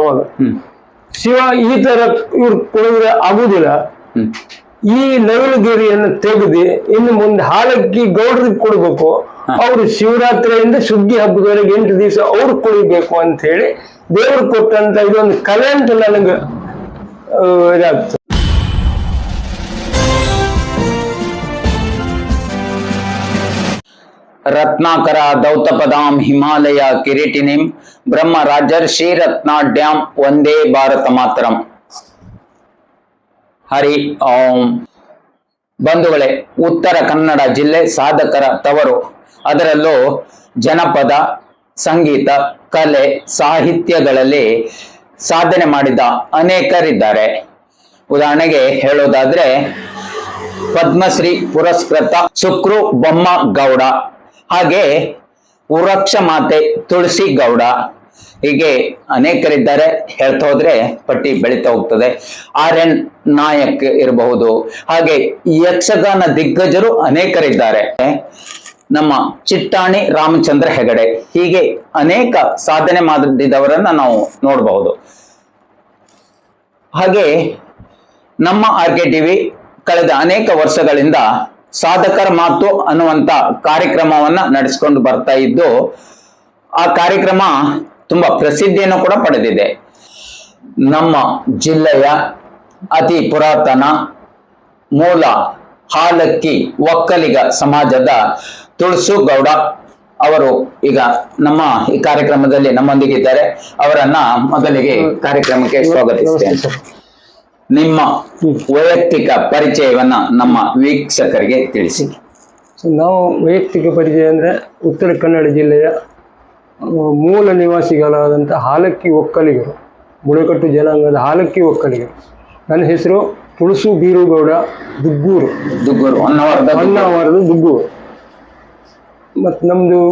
ಅವಾಗ ಶಿವ ಈ ತರ ಇವ್ರು ಕೊಡಿದ್ರೆ ಆಗುದಿಲ್ಲ. ಈ ನವಿಲುಗಿರಿಯನ್ನು ತೆಗೆದು ಇನ್ನು ಮುಂದೆ ಹಾಲಕ್ಕಿ ಗೌಡ್ರಿಗೆ ಕೊಡ್ಬೇಕು. ಅವರು ಶಿವರಾತ್ರಿಯಿಂದ ಸುಗ್ಗಿ ಹಬ್ಬದವರೆಗೆ ಎಂಟು ದಿವಸ ಅವ್ರು ಕುಡಿಬೇಕು ಅಂತ ಹೇಳಿ ದೇವ್ರು ಕೊಟ್ಟಂತ ಇದೊಂದು ಕಲೆ ಅಂತ ನನಗೆ ಇದಾಗ್ತದೆ. ರತ್ನಾಕರ ದೌತಪದಾಂ ಹಿಮಾಲಯ ಕಿರೀಟಿನಿಂ ಬ್ರಹ್ಮ ರಾಜರ್ಷಿ ರತ್ನಾಡ್ಯಾಂ ಒಂದೇ ಭಾರತ ಮಾತರಂ. ಹರಿ ಓಂ. ಬಂಧುಗಳೇ, ಉತ್ತರ ಕನ್ನಡ ಜಿಲ್ಲೆ ಸಾಧಕರ ತವರು. ಅದರಲ್ಲೂ ಜನಪದ, ಸಂಗೀತ, ಕಲೆ, ಸಾಹಿತ್ಯಗಳಲ್ಲಿ ಸಾಧನೆ ಮಾಡಿದ ಅನೇಕರಿದ್ದಾರೆ. ಉದಾಹರಣೆಗೆ ಹೇಳೋದಾದ್ರೆ, ಪದ್ಮಶ್ರೀ ಪುರಸ್ಕೃತ ಶುಕ್ರು ಬೊಮ್ಮ ಗೌಡ. ಹಾಗೆ ಉರಕ್ಷ ಮಾತೆ ತುಳಸಿ ಗೌಡ ಹೀಗೆ ಅನೇಕರಿದ್ದಾರೆ. ಹೇಳ್ತಾ ಹೋದ್ರೆ ಪಟ್ಟಿ ಬೆಳೀತಾ ಹೋಗ್ತದೆ. ಆರ್ ಎನ್ ನಾಯಕ್ ಇರಬಹುದು. ಹಾಗೆ ಯಕ್ಷಗಾನ ದಿಗ್ಗಜರು ಅನೇಕರಿದ್ದಾರೆ. ನಮ್ಮ ಚಿಟ್ಟಾಣಿ ರಾಮಚಂದ್ರ ಹೆಗಡೆ ಹೀಗೆ ಅನೇಕ ಸಾಧನೆ ಮಾಡಿದವರನ್ನ ನಾವು ನೋಡಬಹುದು. ಹಾಗೆ ನಮ್ಮ ಆರ್ ಕೆ ಟಿವಿ ಕಳೆದ ಅನೇಕ ವರ್ಷಗಳಿಂದ ಸಾಧಕರ ಮಾತು ಅನ್ನುವಂತ ಕಾರ್ಯಕ್ರಮವನ್ನ ನಡೆಸಿಕೊಂಡು ಬರ್ತಾ ಇದ್ದು, ಆ ಕಾರ್ಯಕ್ರಮ ತುಂಬಾ ಪ್ರಸಿದ್ಧಿಯನ್ನು ಕೂಡ ಪಡೆದಿದೆ. ನಮ್ಮ ಜಿಲ್ಲೆಯ ಅತಿ ಪುರಾತನ ಮೂಲ ಹಾಲಕ್ಕಿ ಒಕ್ಕಲಿಗ ಸಮಾಜದ ತುಳಸು ಗೌಡ ಅವರು ಈಗ ನಮ್ಮ ಈ ಕಾರ್ಯಕ್ರಮದಲ್ಲಿ ನಮ್ಮೊಂದಿಗಿದ್ದಾರೆ ಅವರನ್ನ ಮೊದಲಿಗೆ ಕಾರ್ಯಕ್ರಮಕ್ಕೆ ಸ್ವಾಗತಿಸ್ತೇನೆ. ನಿಮ್ಮ ವೈಯಕ್ತಿಕ ಪರಿಚಯವನ್ನ ನಮ್ಮ ವೀಕ್ಷಕರಿಗೆ ತಿಳಿಸಿ. ಸೊ ನಾವು ವೈಯಕ್ತಿಕ ಪರಿಚಯ ಅಂದರೆ ಉತ್ತರ ಕನ್ನಡ ಜಿಲ್ಲೆಯ ಮೂಲ ನಿವಾಸಿಗಳಾದಂಥ ಹಾಲಕ್ಕಿ ಒಕ್ಕಲಿಗರು ಬುಡಕಟ್ಟು ಜನಾಂಗದ ಹಾಲಕ್ಕಿ ಒಕ್ಕಲಿಗರು. ನನ್ನ ಹೆಸರು ತುಳಸು ಬೀರುಗೌಡ ದುಗ್ಗೂರು. ದುಗ್ಗೂರು ಹೊನ್ನಾವರದ ಹೊನ್ನಾವರದ ದುಗ್ಗೂರು. ಮತ್ತು ನಮ್ಮದು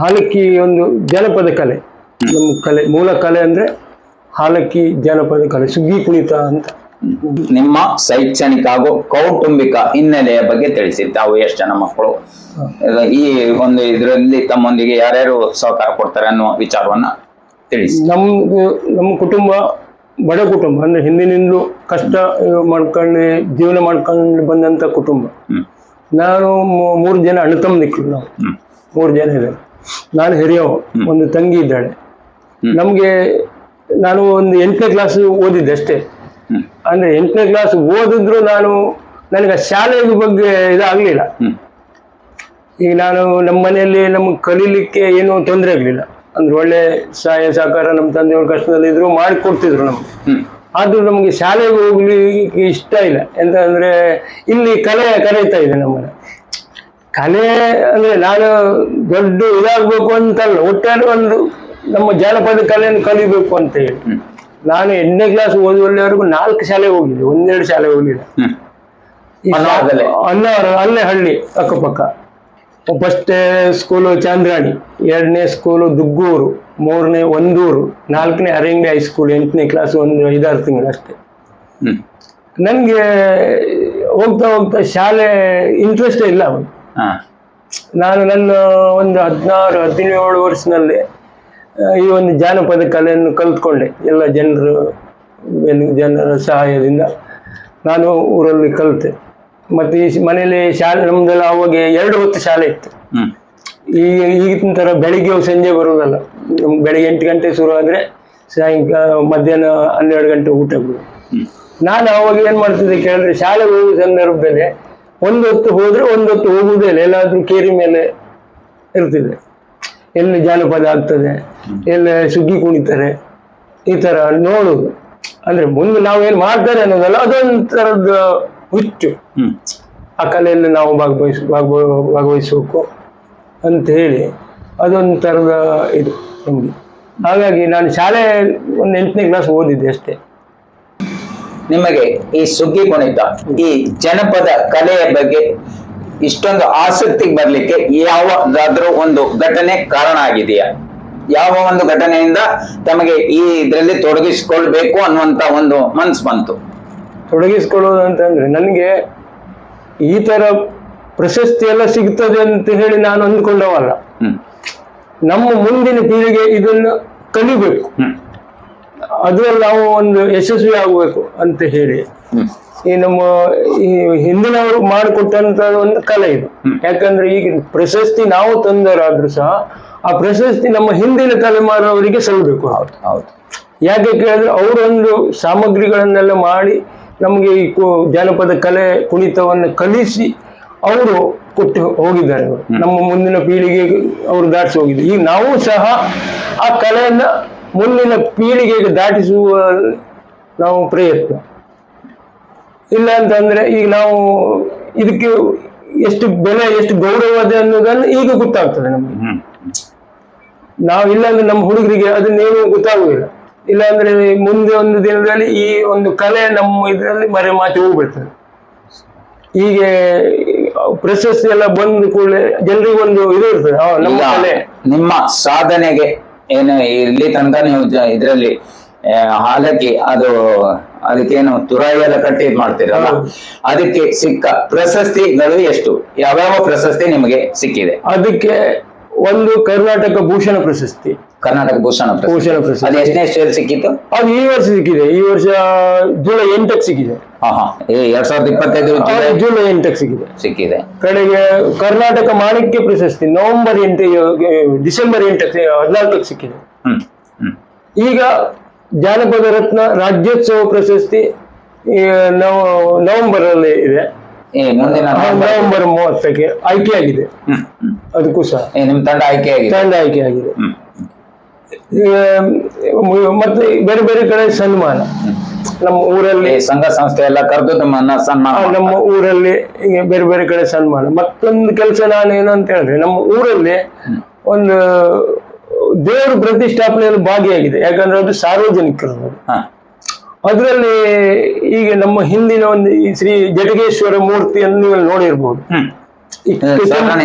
ಹಾಲಕ್ಕಿ ಒಂದು ಜನಪದ ಕಲೆ. ನಮ್ಮ ಕಲೆ ಮೂಲ ಕಲೆ ಅಂದರೆ ಹಾಲಕ್ಕಿ ಜಾನಪದ ಕಲೆ ಸುಗ್ಗಿ ಕುಣಿತ ಅಂತ. ನಿಮ್ಮ ಶೈಕ್ಷಣಿಕ ಹಾಗೂ ಕೌಟುಂಬಿಕ ಹಿನ್ನೆಲೆಯ ಬಗ್ಗೆ ತಿಳಿಸಿ ತಾವು ಎಷ್ಟು ಜನ ಮಕ್ಕಳು? ಈ ಒಂದು ಇದರಲ್ಲಿ ತಮ್ಮೊಂದಿಗೆ ಯಾರ್ಯಾರು ಸಹಕಾರ ಕೊಡ್ತಾರೆ ಅನ್ನೋ ವಿಚಾರವನ್ನ ತಿಳಿಸಿ. ನಮ್ಮದು ನಮ್ಮ ಕುಟುಂಬ ಬಡ ಕುಟುಂಬ ಅಂದ್ರೆ ಹಿಂದಿನಿಂದಲೂ ಕಷ್ಟ ಮಾಡ್ಕೊಂಡು ಜೀವನ ಮಾಡ್ಕೊಂಡು ಬಂದಂತ ಕುಟುಂಬ. ನಾನು ಮೂರು ಜನ ಅಣ್ಣ ತಮ್ಮದಿಕ್ಕಳು ನಾವು. ಮೂರು ಜನ ಇದ್ದಾರೆ ನಾನು ಹಿರಿಯವ ಒಂದು ತಂಗಿ ಇದ್ದಾಳೆ. ನಮಗೆ ನಾನು ಒಂದು ಎಂಟನೇ ಕ್ಲಾಸ್ ಓದಿದ್ದೆ ಅಷ್ಟೇ. ಅಂದ್ರೆ ಎಂಟನೇ ಕ್ಲಾಸ್ ಓದಿದ್ರು ನಾನು ನನಗೆ ಆ ಶಾಲೆಯ ಬಗ್ಗೆ ಇದಾಗಲಿಲ್ಲ. ಈಗ ನಾನು ನಮ್ಮ ಮನೆಯಲ್ಲಿ ನಮಗೆ ಕಲೀಲಿಕ್ಕೆ ಏನೂ ತೊಂದರೆ ಆಗಲಿಲ್ಲ. ಅಂದ್ರೆ ಒಳ್ಳೆ ಸಹಾಯ ಸಹಕಾರ ನಮ್ಮ ತಂದೆಯವ್ರ ಕಷ್ಟದಲ್ಲಿದ್ರು ಮಾಡಿಕೊಡ್ತಿದ್ರು ನಮ್ಗೆ. ಆದ್ರೂ ಆದರೂ ನಮಗೆ ಶಾಲೆಗೆ ಹೋಗ್ಲಿಕ್ಕೆ ಇಷ್ಟ ಇಲ್ಲ. ಎಂತ ಅಂದ್ರೆ ಇಲ್ಲಿ ಕಲೆ ಕರೀತಾ ಇದೆ ನಮ್ಮನ್ನ ಕಲೆ ಅಂದ್ರೆ ನಾನು ದೊಡ್ಡ ಇದಾಗಬೇಕು ಅಂತಲ್ಲ ಒಟ್ಟಾರೆ ಒಂದು ನಮ್ಮ ಜಾನಪದ ಕಲೆಯನ್ನು ಕಲಿಬೇಕು ಅಂತ ಹೇಳಿ. ನಾನು ಎಂಟನೇ ಕ್ಲಾಸ್ ಓದುವಲ್ಲಿವರೆಗೂ ನಾಲ್ಕು ಶಾಲೆ ಹೋಗಿದ್ದೆ ಒಂದೆರಡು ಶಾಲೆ ಹೋಗಿಲ್ಲ ಅನ್ನವರ? ಅಲ್ಲೇ ಹಳ್ಳಿ ಅಕ್ಕಪಕ್ಕ. ಫಸ್ಟ್ ಸ್ಕೂಲು ಚಾಂದ್ರಾಣಿ ಎರಡನೇ ಸ್ಕೂಲು ದುಗ್ಗೂರು ಮೂರನೇ ಒಂದೂರು ನಾಲ್ಕನೇ ಅರಂಗಿ ಹೈಸ್ಕೂಲ್ ಎಂಟನೇ ಕ್ಲಾಸ್ ಒಂದು ಐದಾರು ತಿಂಗಳು ಅಷ್ಟೇ. ನನಗೆ ಹೋಗ್ತಾ ಹೋಗ್ತಾ ಶಾಲೆ ಇಂಟ್ರೆಸ್ಟೇ ಇಲ್ಲ ನಾನು ನನ್ನ ಒಂದು ಹದಿನಾರು ಹದಿನೇಳು ವರ್ಷದಲ್ಲಿ ಈ ಒಂದು ಜಾನಪದ ಕಲೆಯನ್ನು ಕಲ್ತ್ಕೊಂಡೆ. ಎಲ್ಲ ಜನರು ಜನರ ಸಹಾಯದಿಂದ ನಾನು ಊರಲ್ಲಿ ಕಲಿತೆ. ಮತ್ತು ಈ ಮನೆಯಲ್ಲಿ ಮನೇಲಿ ಶಾಲೆ ನಮ್ದೆಲ್ಲ ಅವಾಗ ಎರಡು ಹೊತ್ತು ಶಾಲೆ ಇತ್ತು. ಈ ಈಗ ಈಗಿನ ಥರ ಬೆಳಿಗ್ಗೆ ಸಂಜೆ ಬರೋದಲ್ಲ. ನಮ್ಗೆ ಬೆಳಿಗ್ಗೆ ಎಂಟು ಗಂಟೆ ಶುರು ಆದರೆ ಸಾಯಂಕಾಲ ಮಧ್ಯಾಹ್ನ ಹನ್ನೆರಡು ಗಂಟೆ ಊಟ ಬಿಡು. ನಾನು ಅವಾಗ ಏನು ಮಾಡ್ತಿದ್ದೆ ಕೇಳಿದ್ರೆ ಶಾಲೆಗೆ ಹೋಗುವ ಸಂದರ್ಭದಲ್ಲಿ ಒಂದು ಹೊತ್ತು ಹೋದರೆ ಒಂದು ಹೊತ್ತು ಹೋಗುವುದೇ ಇಲ್ಲ. ಎಲ್ಲಾದರೂ ಕೇರಿ ಮೇಲೆ ಇರ್ತಿದೆ ಎಲ್ಲಿ ಜಾನಪದ ಆಗ್ತದೆ ಎಲ್ಲಿ ಸುಗ್ಗಿ ಕುಣಿತಾರೆ ಈ ಥರ ನೋಡುದು ಅಂದ್ರೆ ಮುಂದೆ ನಾವು ಏನು ಮಾಡ್ತಾರೆ ಅನ್ನೋದಲ್ಲ ಅದೊಂದು ಥರದ ಹುಚ್ಚು ಆ ಕಲೆಯಲ್ಲಿ ನಾವು ಭಾಗವಹಿಸ್ ಭಾಗವ- ಭಾಗವಹಿಸಬೇಕು ಅಂತ ಹೇಳಿ ಅದೊಂದು ಥರದ ಇದು ನಮಗೆ. ಹಾಗಾಗಿ ನಾನು ಶಾಲೆ ಒಂದು ಎಂಟನೇ ಕ್ಲಾಸ್ ಓದಿದ್ದೆ ಅಷ್ಟೇ. ನಿಮಗೆ ಈ ಸುಗ್ಗಿ ಕುಣಿತ ಈ ಜನಪದ ಕಲೆಯ ಬಗ್ಗೆ ಇಷ್ಟೊಂದು ಆಸಕ್ತಿಗೆ ಬರ್ಲಿಕ್ಕೆ ಯಾವುದಾದ್ರೂ ಒಂದು ಘಟನೆ ಕಾರಣ ಆಗಿದೆಯಾ? ಯಾವ ಒಂದು ಘಟನೆಯಿಂದ ತಮಗೆ ಈ ಇದರಲ್ಲಿ ತೊಡಗಿಸಿಕೊಳ್ಬೇಕು ಅನ್ನುವಂತ ಒಂದು ಮನ್ಸು ಬಂತು. ತೊಡಗಿಸ್ಕೊಳ್ಳೋದು ಅಂತಂದ್ರೆ ನನಗೆ ಈ ತರ ಪ್ರಶಸ್ತಿ ಎಲ್ಲ ಸಿಗ್ತದೆ ಅಂತ ಹೇಳಿ ನಾನು ಅಂದ್ಕೊಂಡವಲ್ಲ. ನಮ್ಮ ಮುಂದಿನ ಪೀಳಿಗೆ ಇದನ್ನು ಕಲಿಬೇಕು. ಅದ್ರಲ್ಲಿ ನಾವು ಒಂದು ಯಶಸ್ವಿ ಆಗಬೇಕು ಅಂತ ಹೇಳಿ. ಈ ನಮ್ಮ ಈ ಹಿಂದಿನವರು ಮಾಡಿಕೊಟ್ಟಂತ ಒಂದು ಕಲೆ ಇದು. ಯಾಕಂದ್ರೆ ಈಗ ಪ್ರಶಸ್ತಿ ನಾವು ತಂದರಾದ್ರೂ ಸಹ ಆ ಪ್ರಶಸ್ತಿ ನಮ್ಮ ಹಿಂದಿನ ತಲೆಮಾರವರಿಗೆ ಸಲ್ಲಬೇಕು ಹೌದು ಹೌದು. ಯಾಕೆ ಕೇಳಿದ್ರೆ ಅವರೊಂದು ಸಾಮಗ್ರಿಗಳನ್ನೆಲ್ಲ ಮಾಡಿ ನಮಗೆ ಈ ಕು- ಜಾನಪದ ಕಲೆ ಕುಣಿತವನ್ನು ಕಲಿಸಿ ಅವರು ಕೊಟ್ಟು ಹೋಗಿದ್ದಾರೆ ನಮ್ಮ ಮುಂದಿನ ಪೀಳಿಗೆಗೆ ಅವರು ದಾಟಿಸಿ ಹೋಗಿದ್ದಾರೆ. ಈಗ ನಾವು ಸಹ ಆ ಕಲೆಯನ್ನ ಮುಂದಿನ ಪೀಳಿಗೆಗೆ ದಾಟಿಸುವ ನಾವು ಪ್ರಯತ್ನ. ಇಲ್ಲ ಅಂತಂದರೆ ಈಗ ನಾವು ಇದಕ್ಕೆ ಎಷ್ಟು ಬೆಲೆ ಎಷ್ಟು ಗೌರವ ಇದೆ ಅನ್ನೋದನ್ನು ಈಗ ಗೊತ್ತಾಗ್ತದೆ ನಮಗೆ. ನಾವು ಇಲ್ಲಾಂದ್ರೆ ನಮ್ಮ ಹುಡುಗರಿಗೆ ಅದನ್ನೇನು ಗೊತ್ತಾಗುವುದಿಲ್ಲ ಇಲ್ಲಾಂದ್ರೆ ಮುಂದೆ ಒಂದು ದಿನದಲ್ಲಿ ಈ ಒಂದು ಕಲೆ ನಮ್ಮ ಇದರಲ್ಲಿ ಮರೆಮಾಚಿ ಹೋಗ್ಬಿಡ್ತದೆ. ಹೀಗೆ ಪ್ರಶಸ್ತಿ ಎಲ್ಲ ಬಂದ ಕೂಡಲೇ ಜನರಿಗೆ ಒಂದು ಇದು ಇರ್ತದೆ. ನಿಮ್ಮ ಸಾಧನೆಗೆ ಏನು ಇಲ್ಲಿ ತನಕ ನೀವು ಇದ್ರಲ್ಲಿ ಹಾಲಕ್ಕಿ ಅದು ಅದಕ್ಕೇನು ತುರಾಯಿ ಎಲ್ಲ ಕಟ್ಟಿ ಮಾಡ್ತಿರಲ್ಲ? ಮಾಡ್ತೀರಲ್ಲ ಅದಕ್ಕೆ ಸಿಕ್ಕ ಪ್ರಶಸ್ತಿಗಳು ಎಷ್ಟು? ಯಾವ್ಯಾವ ಪ್ರಶಸ್ತಿ ನಿಮಗೆ ಸಿಕ್ಕಿದೆ? ಅದಕ್ಕೆ ಒಂದು ಕರ್ನಾಟಕ ಭೂಷಣ ಪ್ರಶಸ್ತಿ. ಕರ್ನಾಟಕ ಭೂಷಣ ಭೂಷಣ ಪ್ರಶಸ್ತಿ. ಅದು ಎಷ್ಟನೇ ಸ್ಟೇಲ್ ಸಿಕ್ಕಿತ್ತು? ಅದು ಈ ವರ್ಷ ಸಿಕ್ಕಿದೆ. ಈ ವರ್ಷ ಜುಲೈ ಎಂಟಕ್ಕೆ ಸಿಕ್ಕಿದೆ. ಎರಡ್ ಸಾವಿರದ ಇಪ್ಪತ್ತೈದು ಜುಲೈ ಎಂಟಕ್ಕೆ ಸಿಕ್ಕಿದೆ. ಸಿಕ್ಕಿದೆ. ಕಡೆಗೆ ಕರ್ನಾಟಕ ಮಾಣಿಕ್ಯ ಪ್ರಶಸ್ತಿ ನವೆಂಬರ್ ಎಂಟ ಡಿಸೆಂಬರ್ ಎಂಟಕ್ಕೆ ಹದಿನಾಲ್ಕಕ್ಕೆ ಸಿಕ್ಕಿದೆ. ಈಗ ಜಾನಪದ ರತ್ನ ರಾಜ್ಯೋತ್ಸವ ಪ್ರಶಸ್ತಿ ನವೆಂಬರ್ ಅಲ್ಲಿ ಇದೆ. ಮುಂದಿನ ನವೆಂಬರ್ ಮೂವತ್ತಕ್ಕೆ ಆಯ್ಕೆ ಆಗಿದೆ. ಅದಕ್ಕೂ ಸಹ ನಿಮ್ಮ ನಿಮ್ ತಂಡ ಆಯ್ಕೆ ಆಗಿದೆ. ತಂಡ ಆಯ್ಕೆ ಆಗಿದೆ. ಮತ್ತೆ ಬೇರೆ ಬೇರೆ ಕಡೆ ಸನ್ಮಾನ. ನಮ್ಮ ಊರಲ್ಲಿ ಸಂಘ ಸಂಸ್ಥೆ ಎಲ್ಲ ಕರೆದು ನಮ್ಮನ್ನ ಸನ್ಮಾನ ನಮ್ಮ ಊರಲ್ಲಿ ಹೀಗೆ ಬೇರೆ ಬೇರೆ ಕಡೆ ಸನ್ಮಾನ. ಮತ್ತೊಂದು ಕೆಲಸ ನಾನು ಏನು ಅಂತ ಹೇಳಿದ್ರೆ ನಮ್ಮ ಊರಲ್ಲಿ ಒಂದು ದೇವರು ಪ್ರತಿಷ್ಠಾಪನೆಯಲ್ಲಿ ಭಾಗಿಯಾಗಿದೆ. ಯಾಕಂದ್ರೆ ಅದು ಸಾರ್ವಜನಿಕರದು ಹಾ. ಅದರಲ್ಲಿ ಈಗ ನಮ್ಮ ಹಿಂದಿನ ಒಂದು ಈ ಶ್ರೀ ಜಟಗೇಶ್ವರ ಮೂರ್ತಿಯನ್ನು ನೀವು ನೋಡಿರ್ಬೋದು.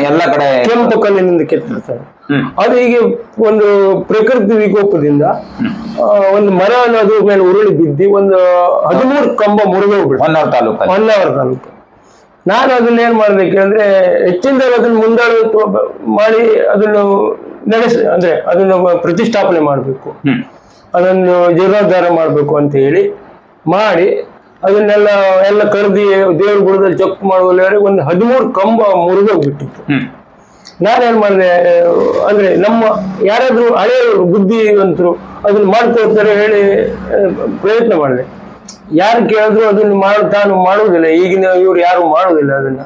ಎಲ್ಲ ಕಡೆ ಕೆಂಪು ಕಲ್ಲಿನಿಂದ ಕೆತ್ತಿರ್ತಾರೆ ಅದು ಹೀಗೆ ಒಂದು ಪ್ರಕೃತಿ ವಿಕೋಪದಿಂದ ಆ, ಒಂದು ಮರ ಅನ್ನೋದು ಮೇಲೆ ಉರುಳಿ ಬಿದ್ದಿ ಒಂದು ಹದಿಮೂರು ಕಂಬ ಮುರಿದೋಗ್ಬಿಡ್ತು ಹೊನ್ನಾವರ ತಾಲೂಕು ಹೊನ್ನಾವರ ತಾಲೂಕು. ನಾನು ಅದನ್ನ ಏನ್ ಮಾಡ್ಬೇಕು ಅಂದ್ರೆ ಹೆಚ್ಚಿನ ಅದನ್ನು ಮುಂದಾಳು ಮಾಡಿ ಅದನ್ನು ನಡೆಸ ಅಂದ್ರೆ ಅದನ್ನು ಪ್ರತಿಷ್ಠಾಪನೆ ಮಾಡಬೇಕು. ಅದನ್ನು ಜೀರ್ಣೋದ್ಧಾರ ಮಾಡಬೇಕು ಅಂತ ಹೇಳಿ ಮಾಡಿ ಅದನ್ನೆಲ್ಲ ಎಲ್ಲ ಕರೆದಿ ದೇವ್ರ ಗುಡದಲ್ಲಿ ಚೊಕ್ ಮಾಡುವವರೆಗೆ ಒಂದು ಹದಿಮೂರು ಕಂಬ ಮುರಿದೋಗ್ಬಿಟ್ಟಿತ್ತು ನಾನೇನ್ ಮಾಡಿದೆ ಅಂದ್ರೆ ನಮ್ಮ ಯಾರಾದ್ರೂ ಹಳೆಯವರು ಬುದ್ಧಿವಂತರು ಅದನ್ನ ಮಾಡ್ಕೊಳ್ತಾರೆ ಹೇಳಿ ಪ್ರಯತ್ನ ಮಾಡಿದೆ. ಯಾರು ಕೇಳಿದ್ರು ಅದನ್ನ ಮಾಡ ತಾನು ಮಾಡುವುದಿಲ್ಲ ಈಗಿನ ಇವ್ರು ಯಾರು ಮಾಡುವುದಿಲ್ಲ ಅದನ್ನ.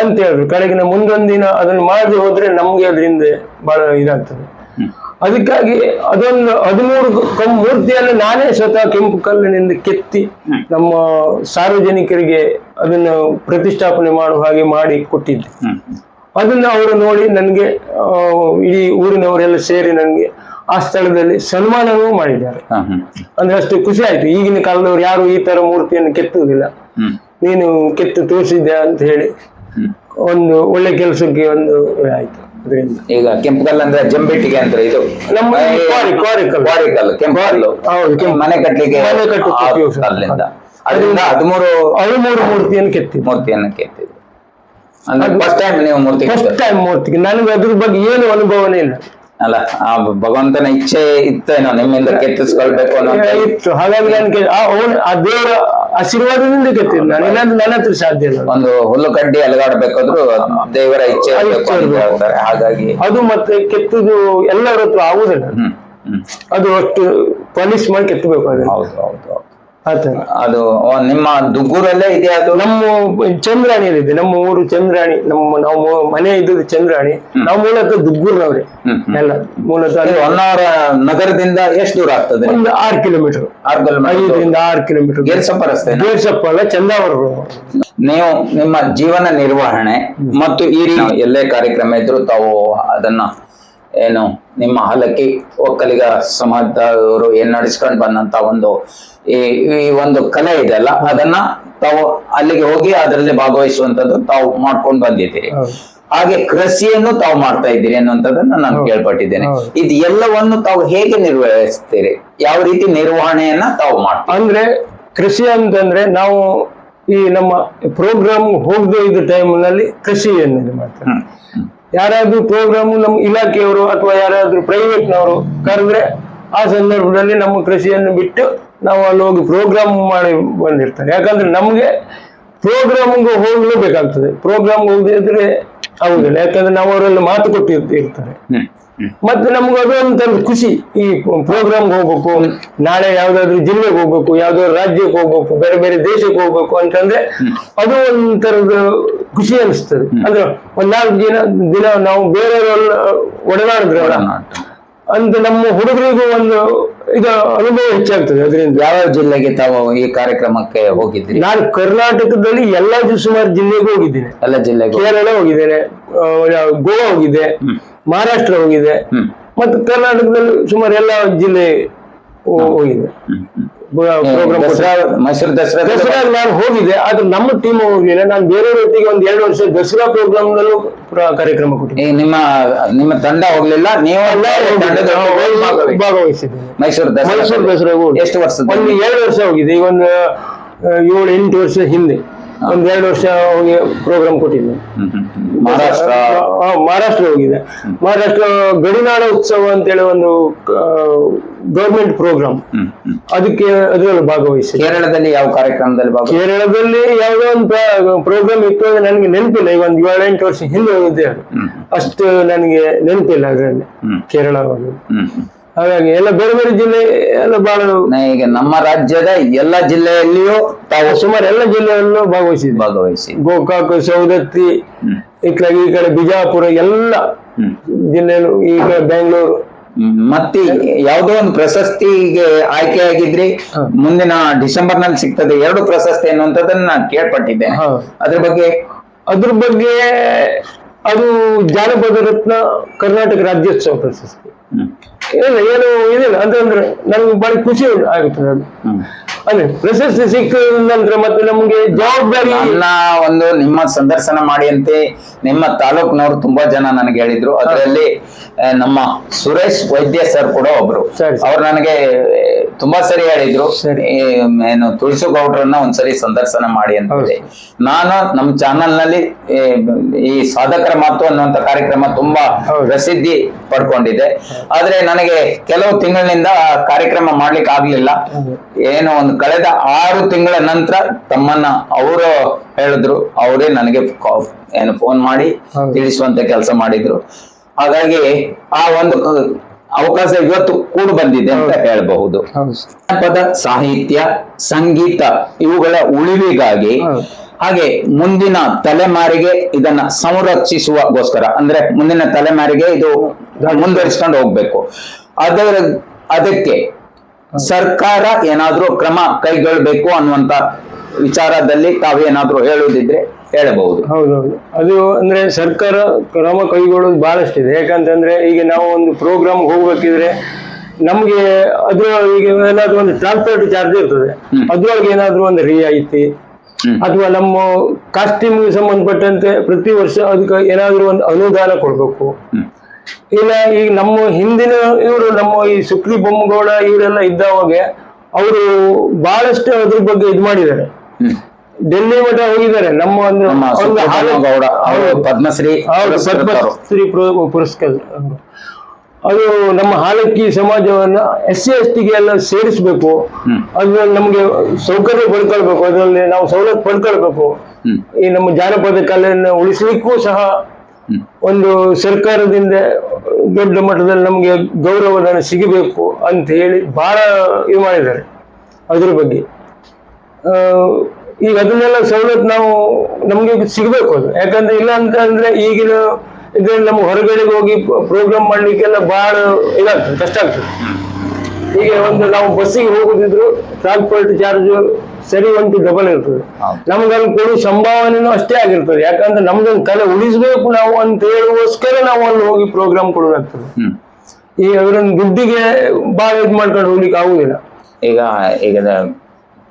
ಅಂತ ಹೇಳಿದ್ರು. ಕಡೆಗಿನ ಮುಂದೊಂದಿನ ಅದನ್ನ ಮಾಡದೆ ಹೋದ್ರೆ ನಮ್ಗೆ ಅದರಿಂದ ಬಹಳ ಇದಾಗ್ತದೆ. ಅದಕ್ಕಾಗಿ ಅದೊಂದು ಹದಿಮೂರು ಕಂ ಮೂರ್ತಿಯನ್ನು ನಾನೇ ಸ್ವತಃ ಕೆಂಪು ಕಲ್ಲಿನಿಂದ ಕೆತ್ತಿ ನಮ್ಮ ಸಾರ್ವಜನಿಕರಿಗೆ ಅದನ್ನು ಪ್ರತಿಷ್ಠಾಪನೆ ಮಾಡುವ ಹಾಗೆ ಮಾಡಿ ಕೊಟ್ಟಿದ್ದೆ. ಅದನ್ನ ಅವರು ನೋಡಿ ನನಗೆ ಇಡೀ ಊರಿನವರೆಲ್ಲ ಸೇರಿ ನನಗೆ ಆ ಸ್ಥಳದಲ್ಲಿ ಸನ್ಮಾನವೂ ಮಾಡಿದ್ದಾರೆ. ಅಂದ್ರೆ ಅಷ್ಟು ಖುಷಿ ಆಯ್ತು. ಈಗಿನ ಕಾಲದವ್ರು ಯಾರು ಈ ತರ ಮೂರ್ತಿಯನ್ನು ಕೆತ್ತುವುದಿಲ್ಲ. ನೀನು ಕೆತ್ತು ತೋರಿಸಿದ್ದೆ ಅಂತ ಹೇಳಿ ಒಂದು ಒಳ್ಳೆ ಕೆಲಸಕ್ಕೆ ಒಂದು ಆಯ್ತು ಈಗ ಕೆಂಪು ಕಲ್ಲು ಅಂದ್ರೆ ಜಂಬಿಟ್ಟಿಗೆ ಅಂದ್ರೆ ಇದು. ನಮ್ಮ ಕ್ವಾರಿ ಕ್ವಾರಿ ಕಲ್ಲು ಕ್ವಾರಿ ಕಲ್ಲು ಕೆಂಪು ಕಲ್ಲು ಹೌದು, ಕೆಂಪು. ಮನೆ ಕಟ್ಟಲಿಕ್ಕೆ ಮನೆ ಕಟ್ಟಲಿಕ್ಕೆ ಉಪಯೋಗಿಸುವ ಕಲ್ಲಿಂದ. ಅದರಿಂದ ಹದಿಮೂರು ಹದಿಮೂರು ಮೂರ್ತಿಯನ್ನು ಕೆತ್ತಿ ಮೂರ್ತಿಯನ್ನು ಕೆತ್ತಿದ್ರು ಅಂದ್ರೆ ಫಸ್ಟ್ ಟೈಮ್ ನೀವು ಮೂರ್ತಿ ಫಸ್ಟ್ ಕೆತ್ತಿದ್ದು. ಟೈಮ್ ಮೂರ್ತಿಗೆ. ನನಗೆ ಅದ್ರ ಬಗ್ಗೆ ಏನು ಅನುಭವನೇ ಇಲ್ಲ. ಅಲ್ಲ ಆ ಭಗವಂತನ ಇಚ್ಛೆ ಇತ್ತೇನೋ ನಿಮ್ಮಿಂದ ಕೆತ್ತಿಸ್ಕೊಳ್ಬೇಕು ಅನ್ನೋ ಇತ್ತು. ಹಾಗಾಗಿ ನನಗೆ ಆ ಅವ್ನ- ಆ ದೇವರ ಆಶೀರ್ವಾದದಿಂದ ಕೆತ್ತಿದ್ದು ನಾನು. ಇಲ್ಲಾಂದ್ರೆ ನನ್ನ ಹತ್ರ ಸಾಧ್ಯ ಇಲ್ಲ. ಒಂದು ಹುಲ್ಲು ಕಡ್ಡಿ ಅಲಗಾಡ್ಬೇಕಾದ್ರು ದೇವರ ಇಚ್ಛೆ ಇರ್ಬೇಕು ಅಂತ. ಹೇಳ್ತಾರೆ. ಹಾಗಾಗಿ ಅದು ಮತ್ತೆ ಕೆತ್ತುದು ಎಲ್ಲರ ಹತ್ರ ಆಗುದಿಲ್ಲ. ಅದು ಅಷ್ಟು ಪಾಲಿಶ್ ಮಾಡಿ ಕೆತ್ತಬೇಕು ಅದನ್ನ ಹೌದು ಹೌದು. ಅದು ನಿಮ್ಮ ದುಗ್ಗೂರಲ್ಲೇ ಇದೆ ಅದು? ನಮ್ಮ ಇದೆ. ನಮ್ಮ ಊರು ಚಂದ್ರಾಣಿ. ನಮ್ಮ ನಾವು ಮನೆ ಇದ್ದದ್ದು ಚಂದ್ರಾಣಿ. ನಾವು ಮೂಲತಃ ದುಗ್ಗೂರ್ನವ್ರೆ. ಎಲ್ಲ ಮೂಲತಃ ಹೊನ್ನಾವರ ನಗರದಿಂದ ಎಷ್ಟು ದೂರ ಆಗ್ತದೆ? ಒಂದು ಆರು ಕಿಲೋಮೀಟರ್ ಆರು ಕಿಲೋಮೀಟರ್ ಐದರಿಂದ ಆರು ಕಿಲೋಮೀಟರ್ ಗೇರ್ಸಪ್ಪ ರಸ್ತೆ ಗೇರ್ಸಪ್ಪ ಅಲ್ಲ ಚಂದಾವರ ನೀವು ನಿಮ್ಮ ಜೀವನ ನಿರ್ವಹಣೆ ಮತ್ತು ಈ ಎಲ್ಲೇ ಕಾರ್ಯಕ್ರಮ ಇದ್ರು ತಾವು ಅದನ್ನ ಏನು ನಿಮ್ಮ ಹಲಕ್ಕಿ ಒಕ್ಕಲಿಗ ಸಮಾಜದವರು ಏನ್ ನಡೆಸ್ಕೊಂಡು ಬಂದಂತ ಒಂದು ಈ ಈ ಒಂದು ಕಲೆ ಇದೆ ಅಲ್ಲ ಅದನ್ನ ತಾವು ಅಲ್ಲಿಗೆ ಹೋಗಿ ಅದರಲ್ಲಿ ಭಾಗವಹಿಸುವಂತದ್ದು ತಾವು ಮಾಡ್ಕೊಂಡು ಬಂದಿದ್ದೀರಿ. ಹಾಗೆ ಕೃಷಿಯನ್ನು ತಾವು ಮಾಡ್ತಾ ಇದ್ದೀರಿ ಅನ್ನುವಂಥದ್ದನ್ನ ನಾನು ಕೇಳ್ಪಟ್ಟಿದ್ದೇನೆ. ಇದು ಎಲ್ಲವನ್ನು ತಾವು ಹೇಗೆ ನಿರ್ವಹಿಸ್ತೀರಿ? ಯಾವ ರೀತಿ ನಿರ್ವಹಣೆಯನ್ನ ತಾವು ಮಾಡ್ತೀರಿ? ಅಂದ್ರೆ ಕೃಷಿ ಅಂತಂದ್ರೆ ನಾವು ಈ ನಮ್ಮ ಪ್ರೋಗ್ರಾಮ್ ಹೋಗದೆ ಇದ್ದ ಟೈಮ್ನಲ್ಲಿ ಕೃಷಿಯನ್ನು ಮಾಡ್ತಾರೆ ಯಾರಾದ್ರೂ ಪ್ರೋಗ್ರಾಮ್ ನಮ್ಮ ಇಲಾಖೆಯವರು ಅಥವಾ ಯಾರಾದ್ರೂ ಪ್ರೈವೇಟ್ನವರು ಕರೆದ್ರೆ ಆ ಸಂದರ್ಭದಲ್ಲಿ ನಮ್ಮ ಕೃಷಿಯನ್ನು ಬಿಟ್ಟು ನಾವು ಅಲ್ಲಿ ಹೋಗಿ ಪ್ರೋಗ್ರಾಮ್ ಮಾಡಿ ಬಂದಿರ್ತಾರೆ. ಯಾಕಂದ್ರೆ ನಮಗೆ ಪ್ರೋಗ್ರಾಮ್ಗೆ ಹೋಗ್ಲೇಬೇಕಾಗ್ತದೆ ಪ್ರೋಗ್ರಾಮ್ ಹೋಗದಿದ್ರೆ ಆಗುದಿಲ್ಲ ಯಾಕಂದ್ರೆ ನಾವು ಅವರೆಲ್ಲ ಮಾತು ಕೊಟ್ಟಿರ್ತಾರೆ ಮತ್ತೆ ನಮ್ಗೆ ಅದು ಒಂಥರ ಖುಷಿ ಈ ಪ್ರೋಗ್ರಾಮ್ ಹೋಗ್ಬೇಕು ನಾಳೆ ಯಾವ್ದಾದ್ರು ಜಿಲ್ಲೆಗೆ ಹೋಗ್ಬೇಕು ಯಾವ್ದಾದ್ರು ರಾಜ್ಯಕ್ಕೆ ಹೋಗ್ಬೇಕು ಬೇರೆ ಬೇರೆ ದೇಶಕ್ಕೆ ಹೋಗ್ಬೇಕು ಅಂತಂದ್ರೆ ಅದು ಒಂಥರದ ಖುಷಿ ಅನಿಸ್ತದೆ. ಅಂದ್ರೆ ಒಂದ್ ನಾಲ್ಕು ದಿನ ದಿನ ನಾವು ಬೇರೆಯವರೆಲ್ಲ ಒಡನಾಡಿದ್ರೆ. ಅಂತ ನಮ್ಮ ಹುಡುಗರಿಗೂ ಒಂದು ಇದು ಅನುಭವ ಹೆಚ್ಚಾಗ್ತದೆ. ಅದರಿಂದ ಯಾವ ಜಿಲ್ಲೆಗೆ ತಾವು ಈ ಕಾರ್ಯಕ್ರಮಕ್ಕೆ ಹೋಗಿದ್ರಿ ನಾನು ಕರ್ನಾಟಕದಲ್ಲಿ ಎಲ್ಲಾ ಸುಮಾರು ಜಿಲ್ಲೆಗೂ ಹೋಗಿದ್ದೀನಿ. ಎಲ್ಲ ಜಿಲ್ಲೆಗೆ ಕೇರಳ ಹೋಗಿದ್ದೇನೆ ಗೋವಾ ಹೋಗಿದೆ ಮಹಾರಾಷ್ಟ್ರ ಹೋಗಿದೆ ಮತ್ತು ಕರ್ನಾಟಕದಲ್ಲಿ ಸುಮಾರು ಎಲ್ಲ ಜಿಲ್ಲೆ ಹೋಗಿದೆ. ಮೈಸೂರು ದಸರಾ ದಸರಾ ನಾನು ಹೋಗಿದ್ದೆ ಆದ್ರೆ ನಮ್ಮ ಟೀಮ್ ಹೋಗಿಲ್ಲ. ನಾನು ಬೇರೆಯವರೊಟ್ಟಿಗೆ ಒಂದ್ ಎರಡು ವರ್ಷ ದಸರಾ ಪ್ರೋಗ್ರಾಮ್ ನಲ್ಲೂ ಕಾರ್ಯಕ್ರಮ ಕೊಟ್ಟಿದ್ದೆ. ನಿಮ್ಮ ನಿಮ್ಮ ತಂಡ ಹೋಗ್ಲಿಲ್ಲ? ನೀವು ಭಾಗವಹಿಸಿದ್ದೇನೆ ಮೈಸೂರು ದಸರಾ ಮೈಸೂರು ದಸರಾ ಹೋಗಿ. ಎಷ್ಟು ವರ್ಷದ ಒಂದು ಎರಡು ವರ್ಷ ಹೋಗಿದೆ. ಈಗ ಒಂದು ಏಳು ಎಂಟು ವರ್ಷ ಹಿಂದೆ. ಒಂದ್ ಎರಡು ವರ್ಷ ಹೋಗಿ ಪ್ರೋಗ್ರಾಮ್ ಕೊಟ್ಟಿದ್ದೆ. ಮಹಾರಾಷ್ಟ್ರ? ಮಹಾರಾಷ್ಟ್ರ ಹೋಗಿದೆ. ಮಹಾರಾಷ್ಟ್ರ ಗಡಿನಾಡ ಉತ್ಸವ ಅಂತೇಳಿ ಒಂದು ಗೌರ್ಮೆಂಟ್ ಪ್ರೋಗ್ರಾಮ್ ಅದಕ್ಕೆ ಅದರಲ್ಲಿ ಭಾಗವಹಿಸಿ ಕೇರಳದಲ್ಲಿ ಯಾವ ಕಾರ್ಯಕ್ರಮದಲ್ಲಿ ಭಾಗ ಕೇರಳದಲ್ಲಿ ಯಾವುದೋ ಒಂದು ಪ್ರೋಗ್ರಾಮ್ ಇತ್ತು ಅದು ನನಗೆ ನೆನಪಿಲ್ಲ. ಈಗ ಒಂದು ಏಳೆಂಟು ವರ್ಷ ಹಿಂದೆ ಹೋಗಿದ್ದೆ ಅಷ್ಟು ನನಗೆ ನೆನಪಿಲ್ಲ ಅದರಲ್ಲಿ. ಕೇರಳ ಹಾಗಾಗಿ ಎಲ್ಲ ಬೇರೆ ಬೇರೆ ಜಿಲ್ಲೆ ಎಲ್ಲ ಬಹಳ ಈಗ ನಮ್ಮ ರಾಜ್ಯದ ಎಲ್ಲ ಜಿಲ್ಲೆಯಲ್ಲಿಯೂ ತಾವು ಸುಮಾರು ಎಲ್ಲ ಜಿಲ್ಲೆಯಲ್ಲೂ ಭಾಗವಹಿಸಿದ್ವಿ ಭಾಗವಹಿಸಿ ಗೋಕಾಕ್ ಸೌದತ್ತಿ ಇತ್ಲಾಗಿ ಈ ಕಡೆ ಬಿಜಾಪುರ ಎಲ್ಲ ಜಿಲ್ಲೆಯಲ್ಲೂ ಈ ಕಡೆ ಬೆಂಗಳೂರು. ಮತ್ತೆ ಯಾವುದೋ ಒಂದು ಪ್ರಶಸ್ತಿಗೆ ಆಯ್ಕೆಯಾಗಿದ್ರಿ. ಆಗಿದ್ರಿ ಮುಂದಿನ ಡಿಸೆಂಬರ್ನಲ್ಲಿ ಸಿಗ್ತದೆ ಎರಡು ಪ್ರಶಸ್ತಿ ಅನ್ನುವಂಥದ್ದನ್ನ ನಾನು ಕೇಳ್ಪಟ್ಟಿದ್ದೆ. ಅದ್ರ ಬಗ್ಗೆ? ಅದ್ರ ಬಗ್ಗೆ ಅದು ಜಾನಪದ ರತ್ನ ಕರ್ನಾಟಕ ರಾಜ್ಯೋತ್ಸವ ಪ್ರಶಸ್ತಿ. ಇಲ್ಲ ಏನು ಇದಿಲ್ಲ ಅಂತಂದ್ರೆ ನಮ್ಗೆ ಬಹಳ ಖುಷಿ ಆಗುತ್ತೆ ಅದು. ಪ್ರಶಸ್ತಿ ಸಿಕ್ಕ ನಂತರ ಮತ್ತೆ ನಮ್ಗೆ ಜವಾಬ್ದಾರಿ ನನ್ನ ಒಂದು ನಿಮ್ಮ ಸಂದರ್ಶನ ಮಾಡಿ ಅಂತೆ ನಿಮ್ಮ ತಾಲೂಕ್ನವ್ರು ತುಂಬಾ ಜನ ನನಗೆ ಹೇಳಿದ್ರು. ಅದರಲ್ಲಿ ನಮ್ಮ ಸುರೇಶ್ ವೈದ್ಯ ಸರ್ ಕೂಡ ಒಬ್ರು. ಅವ್ರು ನನಗೆ ತುಂಬಾ ಸರಿ ಹೇಳಿದ್ರು. ಏನು ತುಳಸು ಗೌಡ್ರನ್ನ ಒಂದ್ಸರಿ ಸಂದರ್ಶನ ಮಾಡಿ ಅಂತ ಹೇಳಿ. ನಾನು ನಮ್ಮ ಚಾನಲ್ನಲ್ಲಿ ಈ, ಸಾಧಕರ ಮಾತು ಅನ್ನುವಂತ ಕಾರ್ಯಕ್ರಮ ತುಂಬಾ. ಪ್ರಸಿದ್ಧಿ ಪಡ್ಕೊಂಡಿದೆ ಆದ್ರೆ ನನಗೆ ಕೆಲವು ತಿಂಗಳಿನಿಂದ ಕಾರ್ಯಕ್ರಮ ಮಾಡ್ಲಿಕ್ಕೆ ಆಗ್ಲಿಲ್ಲ. ಏನು ಒಂದು ಕಳೆದ ಆರು ತಿಂಗಳ ನಂತರ ತಮ್ಮನ್ನ ಅವರು ಹೇಳಿದ್ರು ಅವರೇ ನನಗೆ ಏನು ಫೋನ್ ಮಾಡಿ. ತಿಳಿಸುವಂತ ಕೆಲಸ ಮಾಡಿದ್ರು ಹಾಗಾಗಿ ಆ ಒಂದು ಅವಕಾಶ ಇವತ್ತು ಕೂಡು ಬಂದಿದೆ ಅಂತ ಹೇಳಬಹುದು ಹೌದು ಜನಪದ ಸಾಹಿತ್ಯ ಸಂಗೀತ ಇವುಗಳ ಉಳಿವಿಗಾಗಿ. ಹಾಗೆ ಮುಂದಿನ ತಲೆಮಾರಿಗೆ ಇದನ್ನ ಸಂರಕ್ಷಿಸುವಗೋಸ್ಕರ ಅಂದ್ರೆ ಮುಂದಿನ ತಲೆಮಾರಿಗೆ ಇದು ಮುಂದುವರಿಸ್ಕೊಂಡು ಹೋಗ್ಬೇಕು ಅದರ ಅದಕ್ಕೆ ಸರ್ಕಾರ ಏನಾದ್ರೂ ಕ್ರಮ ಕೈಗೊಳ್ಬೇಕು ಅನ್ನುವಂತ ವಿಚಾರದಲ್ಲಿ ತಾವೇನಾದ್ರೂ ಹೇಳುವುದಿದ್ರೆ ಹೇಳಬಹುದು ಹೌದೌದು ಅದು ಅಂದ್ರೆ ಸರ್ಕಾರ ಕ್ರಮ ಕೈಗೊಳ್ಳೋದು ಬಹಳಷ್ಟಿದೆ ಯಾಕಂತಂದ್ರೆ ಈಗ ನಾವು ಒಂದು ಪ್ರೋಗ್ರಾಮ್ ಹೋಗ್ಬೇಕಿದ್ರೆ ನಮ್ಗೆ ಅದ್ರ ಈಗ ಏನಾದ್ರು ಒಂದು ಟ್ರಾನ್ಸ್ಪೋರ್ಟ್ ಚಾರ್ಜ್ ಇರ್ತದೆ. ಅದ್ರೊಳಗೆ ಏನಾದ್ರು ಒಂದು ರಿಯಾಯಿತಿ. ಅಥವಾ ನಮ್ಮ ಕಾಸ್ಟ್ಯೂಮ್ಗೆ ಸಂಬಂಧಪಟ್ಟಂತೆ ಪ್ರತಿ ವರ್ಷ ಅದಕ್ಕೆ ಏನಾದ್ರು ಒಂದು ಅನುದಾನ ಕೊಡಬೇಕು. ಇಲ್ಲ ಈಗ ನಮ್ಮ ಹಿಂದಿನ ಇವರು ನಮ್ಮ ಈ ಸುಕ್ರಿ ಬೊಮ್ಮಗೌಡ ಇವರೆಲ್ಲ ಇದ್ದವಾಗ ಅವರು ಬಹಳಷ್ಟು ಅದ್ರ ಬಗ್ಗೆ ಇದು ಮಾಡಿದ್ದಾರೆ. ಡೆಲ್ಲಿ ಮಠ ಹೋಗಿದ್ದಾರೆ ನಮ್ಮ ಅವರು ಪದ್ಮಶ್ರೀ. ಪದ್ಮಶ್ರೀ ಪುರ- ಪುರಸ್ಕಾರ ಅದು ನಮ್ಮ ಹಾಲಕ್ಕಿ ಸಮಾಜವನ್ನ ಎಸ್ ಸಿ ಎಸ್ ಟಿಗೆ ಎಲ್ಲ ಸೇರಿಸಬೇಕು. ಅದ್ರಲ್ಲಿ ನಮ್ಗೆ ಸೌಕರ್ಯ ಪಡ್ಕೊಳ್ಬೇಕು. ಅದರಲ್ಲಿ ನಾವು ಸವಲತ್ತು ಪಡ್ಕೊಳ್ಬೇಕು. ಈ ನಮ್ಮ ಜಾನಪದ ಕಲೆಯನ್ನು ಉಳಿಸ್ಲಿಕ್ಕೂ ಸಹ ಒಂದು ಸರ್ಕಾರದಿಂದ ದೊಡ್ಡ ಮಟ್ಟದಲ್ಲಿ ನಮಗೆ ಗೌರವಧನ ಸಿಗಬೇಕು ಅಂತ ಹೇಳಿ ಬಹಳ ಇದು ಮಾಡಿದ್ದಾರೆ ಅದ್ರ ಬಗ್ಗೆ. ಈಗ ಅದನ್ನೆಲ್ಲ ಸವಲತ್ತು ನಾವು ನಮಗೆ ಸಿಗಬೇಕು ಅದು. ಯಾಕಂದ್ರೆ ಇಲ್ಲ ಅಂತ ಅಂದ್ರೆ ಈಗಿನ ಇದ್ರಲ್ಲಿ ನಮ್ಗೆ ಹೊರಗಡೆಗೆ ಹೋಗಿ ಪ್ರೋಗ್ರಾಮ್ ಮಾಡ್ಲಿಕ್ಕೆಲ್ಲ ಬಹಳ ಇದಾಗ್ತದೆ ಕಷ್ಟ ಆಗ್ತದೆ. ಈಗ ಒಂದು ನಾವು ಬಸ್ಸಿಗೆ ಹೋಗುದಿದ್ರು ಟ್ರಾನ್ಸ್ಪೋರ್ಟ್ ಚಾರ್ಜ್ ಸರಿ ಒಂದು ಡಬಲ್ ಇರ್ತದೆ. ನಮ್ಗಲ್ಲಿ ಕೊಡುವ ಸಂಭಾವನೆನೂ ಅಷ್ಟೇ ಆಗಿರ್ತದೆ. ಯಾಕಂದ್ರೆ ನಮ್ದೊಂದು ತಲೆ ಉಳಿಸ್ಬೇಕು ನಾವು ಅಂತ ಹೇಳುವೋಸ್ಕರ ನಾವು ಅಲ್ಲಿ ಹೋಗಿ ಪ್ರೋಗ್ರಾಮ್ ಕೊಡೋದಾಗ್ತದೆ. ಈ ಅವರನ್ನು ದುಡ್ಡಿಗೆ ಭಾಳ ಇದು ಮಾಡ್ಕೊಂಡು ಹೋಗ್ಲಿಕ್ಕೆ ಆಗುದಿಲ್ಲ. ಈಗ ಈಗ